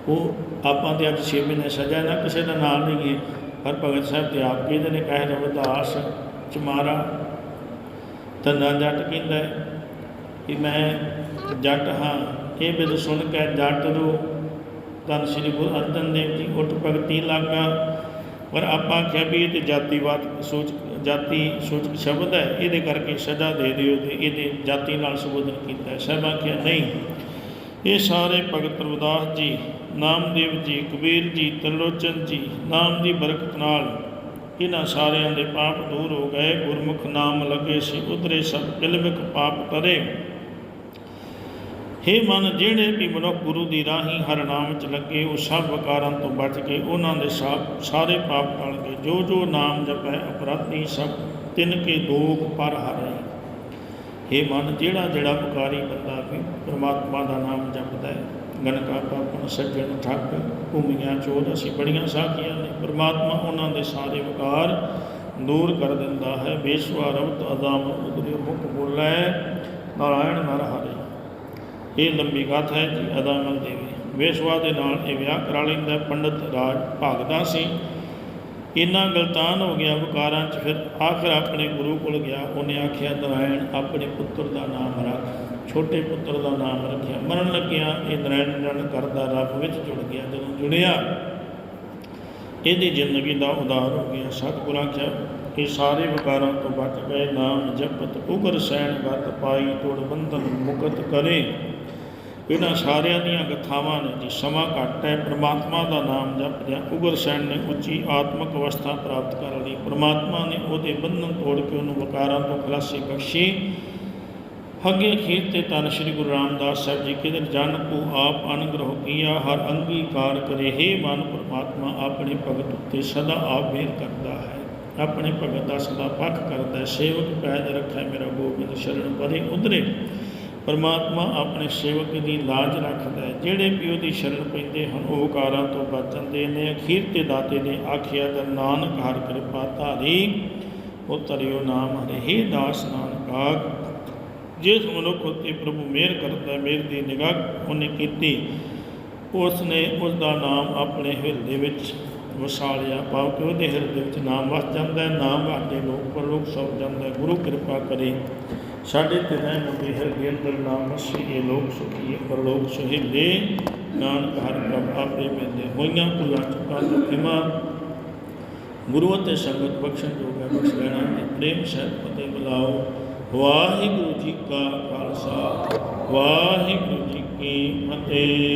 ਉਹ ਆਪਾਂ ਤੇ ਅੱਜ 6 ਮਹੀਨੇ ਸਜਾ ਨਾ ਕਿਸੇ ਦਾ ਨਾਮ ਨਹੀਂ ਹੈ ਪਰ ਭਗਤ ਸਾਹਿਬ ਤੇ ਆਪ ਕਹਿੰਦੇ ਨੇ ਕਹੇ ਰਵਿਦਾਸ ਚਮਾਰਾ। ਤੰਨਾ ਜੱਟ ਕਹਿੰਦਾ ਕਿ ਮੈਂ ਜੱਟ ਹਾਂ। ਇਹ ਬਿਦ ਸੁਣ ਕੇ ਜੱਟ ਨੂੰ ਧੰਨ ਸ੍ਰੀ ਗੁਰੂ ਅਰਜਨ ਦੇਵ ਜੀ ਉੱਠ ਭਗਤੀ ਲਾਗਾ। ਪਰ ਆਪਾਂ ਕਿਹਾ ਵੀ ਇਹ ਤੇ ਜਾਤੀਵਾਦ ਸੋਚ, ਜਾਤੀ ਸੂਚਕ ਸ਼ਬਦ ਹੈ। ਇਹਦੇ ਕਰਕੇ ਸਜ਼ਾ ਦੇ ਦਿਓ ਤੇ ਇਹਦੇ ਜਾਤੀ ਨਾਲ ਸੰਬੋਧਨ ਕੀਤਾ ਹੈ। ਸਾਹਿਬ ਆਖਿਆ, ਨਹੀਂ, ਇਹ ਸਾਰੇ ਭਗਤ ਰਵਿਦਾਸ ਜੀ, ਨਾਮਦੇਵ ਜੀ, ਕਬੀਰ ਜੀ, ਤਰਲੋਚਨ ਜੀ ਨਾਮ ਦੀ ਬਰਕਤ ਨਾਲ ਇਹਨਾਂ ਸਾਰਿਆਂ ਦੇ ਪਾਪ ਦੂਰ ਹੋ ਗਏ। ਗੁਰਮੁਖ ਨਾਮ ਲੱਗੇ ਸੀ ਉਤਰੇ ਸਭ ਕਿਲਮਿਕ ਪਾਪ ਤਰੇ ਹੇ ਮਨ, ਜਿਹੜੇ ਵੀ ਮਨੁੱਖ ਗੁਰੂ ਦੀ ਰਾਹੀਂ ਹਰ ਨਾਮ ਚ ਲੱਗੇ, ਉਹ ਸਭ ਵਿਕਾਰਾਂ ਤੋਂ ਬਚ ਕੇ ਉਹਨਾਂ ਦੇ ਸਾ- ਸਾਰੇ ਪਾਪ ਟਲ ਗਏ ਜੋ ਜੋ ਨਾਮ ਜਪੈ, ਅਪਰਾਧੀ ਸਭ ਤਿੰਨ ਕੇ ਦੋਖ ਪਰ ਹਰੇ ਹੇ ਮਨ, ਜਿਹੜਾ ਜਿਹੜਾ ਵਿਕਾਰੀ ਬੰਦਾ ਵੀ ਪ੍ਰਮਾਤਮਾ ਦਾ ਨਾਮ ਜਪਦਾ ਹੈ ਗਨਕਾ ਪਾਪਨ ਸੱਜਣ ਠੱਗ, ਭੂਮੀਆਂ ਚੋਰ ਅਸੀਂ ਬੜੀਆਂ ਸਾਖੀਆਂ ਨੇ। ਪ੍ਰਮਾਤਮਾ ਉਹਨਾਂ ਦੇ ਸਾਰੇ ਵਿਕਾਰ ਦੂਰ ਕਰ ਦਿੰਦਾ ਹੈ। ਬੇਸਵਾ ਰਵਤ ਅਦਾਮ ਉਦਰੇ ਮੁਖ ਬੋਲੇ, ਨਾਰਾਇਣ ਨਰ ਹਰੇ। ਇਹ ਲੰਬੀ ਗਾਥਾ ਹੈ ਜੀ ਅਦਾਮਲ ਦੇਵੀ। ਵੇਸ਼ਵਾ ਦੇ ਨਾਲ ਇਹ ਵਿਆਹ ਕਰਾ ਲੈਂਦਾ ਹੈ। ਪੰਡਤ ਰਾਜ ਭਾਗਦਾ ਸੀ। ਇੰਨਾ ਗਲਤਾਨ ਹੋ ਗਿਆ ਵਿਕਾਰਾਂ 'ਚ, ਫਿਰ ਆਖਰ ਆਪਣੇ ਗੁਰੂ ਕੋਲ ਗਿਆ। ਉਹਨੇ ਆਖਿਆ, ਨਰਾਇਣ, ਆਪਣੇ ਪੁੱਤਰ ਦਾ ਨਾਮ ਰੱਖ। ਛੋਟੇ ਪੁੱਤਰ ਦਾ ਨਾਮ ਰੱਖਿਆ। ਮਰਨ ਲੱਗਿਆ ਇਹ ਨਰਾਇਣ ਜਨ ਕਰਦਾ ਰੱਬ ਵਿੱਚ ਜੁੜ ਗਿਆ। ਜਦੋਂ ਜੁੜਿਆ, ਇਹਦੀ ਜ਼ਿੰਦਗੀ ਦਾ ਉਦਾਰ ਹੋ ਗਿਆ। ਸਤਿਗੁਰਾਂ ਕਿਹਾ ਇਹ ਸਾਰੇ ਵਿਕਾਰਾਂ ਤੋਂ ਬਚ ਗਏ। ਨਾਮ ਜਪਤ, ਉਗਰ ਸੈਣ ਗਤ ਪਾਈ, ਤੋੜ ਬੰਧਨ ਮੁਕਤ ਕਰੇ। ਇਹਨਾਂ ਸਾਰਿਆਂ ਦੀਆਂ ਗਥਾਵਾਂ ਨੇ ਜੀ ਸਮਾਂ ਘੱਟ ਹੈ, ਪ੍ਰਮਾਤਮਾ ਦਾ ਨਾਮ ਜਪਦਿਆਂ ਉਗਰ ਸੈਣ ਨੇ ਉੱਚੀ ਆਤਮਿਕ ਅਵਸਥਾ ਪ੍ਰਾਪਤ ਕਰ ਲਈ ਪ੍ਰਮਾਤਮਾ ਨੇ ਉਹਦੇ ਬੰਧਨ ਤੋੜ ਕੇ ਉਹਨੂੰ ਵਕਾਰਾਂ ਤੋਂ ਖਲਾਸੀ ਬਖਸ਼ੀ। ਅੱਗੇ ਅਖੀਰ ਤੇ ਤਨ ਸ੍ਰੀ ਗੁਰੂ ਰਾਮਦਾਸ ਸਾਹਿਬ ਜੀ ਕਹਿੰਦੇ ਜਨ ਕੋ ਆਪ ਅਨੁਗ੍ਰਹ ਕੀਆ, ਹਰ ਅੰਗੀਕਾਰ ਕਰੇ। ਹੇ ਮਨ ਪਰਮਾਤਮਾ, ਆਪਣੇ ਭਗਤ ਉੱਤੇ ਸਦਾ ਆਪ ਮਿਹਰ ਕਰਦਾ ਹੈ। ਆਪਣੇ ਭਗਤ ਦਾ ਸਦਾ ਪੱਖ ਕਰਦਾ ਹੈ। ਸੇਵਕ ਪੈਜ ਰੱਖੈ ਮੇਰਾ ਗੋਬਿੰਦ ਸ਼ਰਨ ਪਰੇ ਉਧਰੇ। ਪਰਮਾਤਮਾ ਆਪਣੇ ਸੇਵਕ ਦੀ ਲਾਜ ਰੱਖਦਾ ਹੈ। ਜਿਹੜੇ ਵੀ ਉਹਦੀ ਸ਼ਰਨ ਪੈਂਦੇ ਹਨ, ਉਹ ਕਾਰਾਂ ਤੋਂ ਬਚ ਜਾਂਦੇ ਨੇ। ਅਖੀਰ ਤੇ ਦਾਤੇ ਨੇ ਆਖਿਆ ਤਾਂ ਨਾਨਕ ਹਰ ਕਿਰਪਾ ਧਾਰੀ ਉਹ ਤਰਿਓ ਨਾਮ ਹਰੇ ਹੀ ਦਾਸ ਨਾਨਕਾ ਜਿਸ ਮਨੁੱਖ ਉੱਤੇ ਪ੍ਰਭੂ ਮਿਹਰ ਕਰਦਾ ਮਿਹਰ ਦੀ ਨਿਗਾਹ ਉਹਨੇ ਕੀਤੀ ਉਸ ਨੇ ਉਸ ਦਾ ਨਾਮ ਆਪਣੇ ਹਿਰਦੇ ਵਿੱਚ ਵਸਾ ਲਿਆ ਭਾਵ ਕਿ ਉਹਦੇ ਹਿਰਦੇ ਵਿੱਚ ਨਾਮ ਵਸ ਜਾਂਦਾ ਨਾਮ ਵਾਸਤੇ ਲੋਕ ਪਰਲੋਕ ਸੌ ਜਾਂਦਾ ਗੁਰੂ ਕਿਰਪਾ ਕਰੇ। ਸਾਡੇ ਤੇ ਰਹਿ ਮੁਕੇ ਹਿਰਦੇ ਨਾਮ ਵਸੇ ਇਹ ਲੋਕ ਸੁਖੀ ਪਰਲੋਕ ਸੁਹਿਲੇ ਨਾਨਕ ਹਰ ਪ੍ਰਭ ਆਪੇ ਮਿਲਦੇ ਹੋਈਆਂ ਭੁੱਲਾਂ ਚੁੱਕਾਂ ਤੋਂ ਖਿਮਾ। ਗੁਰੂ ਅਤੇ ਸੰਗਤ ਬਖਸ਼ਣ ਜੋਗਾ ਬਖਸ਼ ਲੈਣਾ ਹੈ ਪ੍ਰੇਮ ਸਹਿਤ ਪਤੇ ਬੁਲਾਓ। ਵਾਹਿਗੁਰੂ ਜੀ ਕਾ ਖਾਲਸਾ, ਵਾਹਿਗੁਰੂ ਜੀ ਕੀ ਫਤਿਹ।